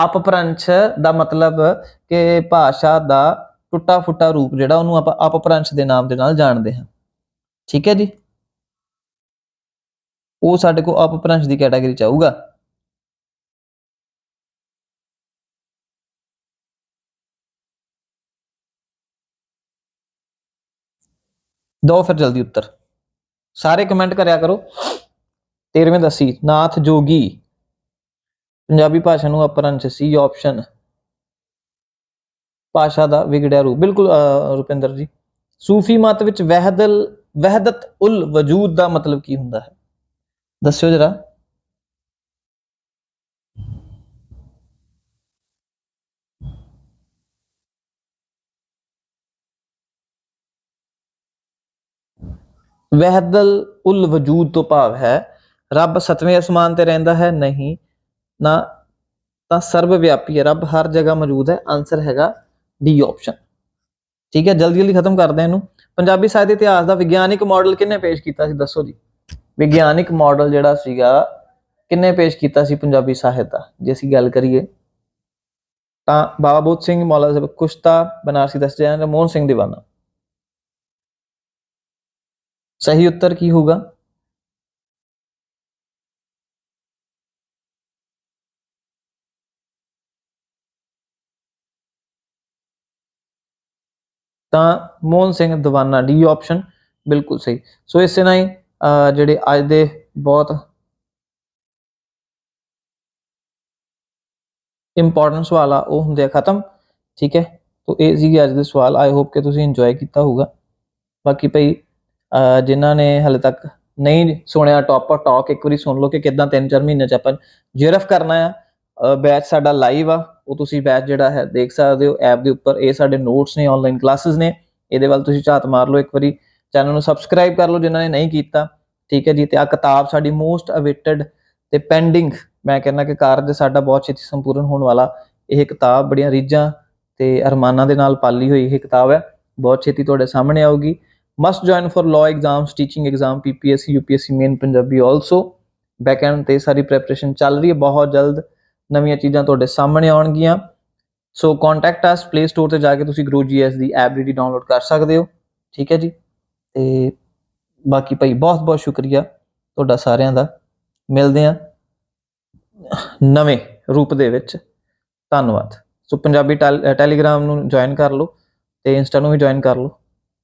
ਅਪਭ੍ਰੰਸ਼ ਦਾ ਮਤਲਬ ਕਿ ਭਾਸ਼ਾ ਦਾ ਟੁੱਟਾ ਫੁੱਟਾ ਰੂਪ ਜਿਹੜਾ ਉਹਨੂੰ ਆਪਾਂ ਅਪਭ੍ਰੰਸ਼ ਦੇ ਨਾਮ ਦੇ ਨਾਲ ਜਾਣਦੇ ਹਾਂ। ਠੀਕ ਹੈ ਜੀ? ਉਹ ਸਾਡੇ ਕੋਲ ਅਪਭ੍ਰੰਸ਼ ਦੀ ਕੈਟਾਗਰੀ ਚ ਆਊਗਾ। ਦੋ ਫਿਰ ਜਲਦੀ ਉੱਤਰ। ਸਾਰੇ ਕਮੈਂਟ ਕਰਿਆ ਕਰੋ। 13ਵੇਂ ਦਸੀ, ਨਾਥ ਜੋਗੀ। ਪੰਜਾਬੀ ਭਾਸ਼ਾ ਨੂੰ ਅਪਰੰਚ ਸੀ ਆਪਸ਼ਨ ਭਾਸ਼ਾ ਦਾ ਵਿਗੜਿਆ ਰੂਪ। ਬਿਲਕੁਲ ਰੁਪਿੰਦਰ ਜੀ। ਸੂਫੀ ਮਤ ਵਿੱਚ ਵਹਿਦਲ, ਵਹਿਦਤ ਉਲ ਵਜੂਦ ਦਾ ਮਤਲਬ ਕੀ ਹੁੰਦਾ ਹੈ? ਦੱਸਿਓ ਜਰਾ। ਵਹਿਦਲ ਉਲ ਵਜੂਦ ਤੋਂ ਭਾਵ ਹੈ, ਰੱਬ ਸਤਵੇਂ ਅਸਮਾਨ ਤੇ ਰਹਿੰਦਾ ਹੈ, ਨਹੀਂ, ਨਾ ਤਾਂ ਸਰਬ ਵਿਆਪੀ ਹੈ। ਰੱਬ ਹਰ ਜਗ੍ਹਾ ਮੌਜੂਦ ਹੈ ਆਨਸਰ ਹੈਗਾ ਡੀ ਆਪਸ਼ਨ ਠੀਕ ਹੈ, ਜਲਦੀ ਜਲਦੀ ਖਤਮ ਕਰਦੇ ਹਾਂ ਇਹਨੂੰ। ਪੰਜਾਬੀ ਸਾਹਿਤ ਇਤਿਹਾਸ ਦਾ ਵਿਗਿਆਨਿਕ ਮਾਡਲ ਕਿਹਨੇ ਪੇਸ਼ ਕੀਤਾ ਸੀ? ਦੱਸੋ ਜੀ। ਵਿਗਿਆਨਿਕ ਮਾਡਲ ਜਿਹੜਾ ਸੀਗਾ ਕਿੰਨੇ ਪੇਸ਼ ਕੀਤਾ ਸੀ ਪੰਜਾਬੀ ਸਾਹਿਤ ਦਾ? ਜੇ ਅਸੀਂ ਗੱਲ ਕਰੀਏ, ਤਾਂ ਬਾਬਾ ਬੋਧ ਸਿੰਘ, ਮੌਲਾ ਸਾਹਿਬ ਕੁਸ਼ਤਾ, ਬਨਾਰਸੀ ਦਸ ਜੈਨ ਮੋਹਨ ਸਿੰਘ ਦੀਵਾਨਾ। ਸਹੀ ਉੱਤਰ ਕੀ ਹੋਗਾ ਤਾਂ ਮੋਹਨ ਸਿੰਘ ਦੀਵਾਨਾ ਡੀ ਆਪਸ਼ਨ ਬਿਲਕੁਲ ਸਹੀ ਸੋ ਇਸੇ ਨਾਲ ਹੀ ਅਹ, ਜਿਹੜੇ ਅੱਜ ਦੇ ਬਹੁਤ ਇੰਪੋਰਟੈਂਟ ਸਵਾਲ ਆ ਉਹ ਹੁੰਦੇ ਆ ਖਤਮ ਠੀਕ ਹੈ ਤੋ ਇਹ ਸੀਗੇ ਅੱਜ ਦੇ ਸਵਾਲ ਆਈ ਹੋਪ ਕਿ ਤੁਸੀਂ ਇੰਜੋਏ ਕੀਤਾ ਹੋਊਗਾ ਬਾਕੀ ਭਈ ਅਹ, ਜਿਨ੍ਹਾਂ ਨੇ ਹਲੇ ਤੱਕ ਨਹੀਂ ਸੁਣਿਆ ਟੌਪਰ ਟਾਕ ਇੱਕ ਵਾਰੀ ਸੁਣ ਲਓ ਕਿ ਕਿਦਾਂ 3-4 ਮਹੀਨੇ ਚ ਆਪਾਂ ਜੇਰਫ ਕਰਨਾ ਆ। ਬੈਚ ਸਾਡਾ ਲਾਈਵ ਆ, ਉਹ ਤੁਸੀਂ ਬੈਚ ਜਿਹੜਾ ਹੈ ਦੇਖ ਸਕਦੇ ਹੋ ਐਪ ਦੇ ਉੱਪਰ। ਇਹ ਸਾਡੇ ਨੋਟਸ ਨੇ ਆਨਲਾਈਨ ਕਲਾਸਿਸ ਨੇ। ਇਹਦੇ ਵੱਲ ਤੁਸੀਂ ਝਾਤ ਮਾਰ ਲਓ ਇੱਕ ਵਾਰੀ। ਚੈਨਲ ਨੂੰ ਸਬਸਕ੍ਰਾਈਬ ਕਰ ਲਓ ਜਿਨ੍ਹਾਂ ਨੇ ਨਹੀਂ ਕੀਤਾ। ਠੀਕ ਹੈ ਜੀ, ਤੇ ਆ ਕਿਤਾਬ ਸਾਡੀ ਮੋਸਟ ਅਵੇਟਡ ਤੇ ਪੈਂਡਿੰਗ ਮੈਂ ਕਹਿੰਦਾ ਕਿ ਕਾਰਜ ਸਾਡਾ ਬਹੁਤ ਛੇਤੀ ਸੰਪੂਰਨ ਹੋਣ ਵਾਲਾ। ਇਹ ਕਿਤਾਬ ਬੜੀਆਂ ਰੀਝਾਂ ਤੇ ਅਰਮਾਨਾਂ ਦੇ ਨਾਲ ਪਾਲੀ ਹੋਈ ਇਹ ਕਿਤਾਬ ਹੈ। ਬਹੁਤ ਛੇਤੀ ਤੁਹਾਡੇ ਸਾਹਮਣੇ ਆਊਗੀ। Must join for law exams teaching exam PPSC UPSC main Punjabi also backend ਤੇ ਸਾਰੀ ਪ੍ਰੈਪਰੇਸ਼ਨ ਚੱਲ ਰਹੀ ਹੈ, ਬਹੁਤ ਜਲਦ ਨਵੀਆਂ ਚੀਜ਼ਾਂ ਤੁਹਾਡੇ ਸਾਹਮਣੇ ਆਉਣਗੀਆਂ। So contact us play store ਤੇ ਜਾ ਕੇ ਤੁਸੀਂ ਗਰੋ ਜੀਐਸ ਦੀ ਐਪ ਜਿਹੜੀ ਡਾਊਨਲੋਡ ਕਰ ਸਕਦੇ ਹੋ। ਠੀਕ ਹੈ ਜੀ? ਤੇ ਬਾਕੀ ਭਾਈ ਬਹੁਤ ਬਹੁਤ ਸ਼ੁਕਰੀਆ ਤੁਹਾਡਾ ਸਾਰਿਆਂ ਦਾ। ਮਿਲਦੇ ਆ ਨਵੇਂ ਰੂਪ ਦੇ ਵਿੱਚ। ਧੰਨਵਾਦ। ਸੋ ਪੰਜਾਬੀ ਟੈਲ- ਟੈਲੀਗ੍ਰਾਮ ਨੂੰ ਜੁਆਇਨ ਕਰ ਲਓ ਤੇ ਇੰਸਟਾ ਨੂੰ ਵੀ ਜੁਆਇਨ ਕਰ ਲਓ।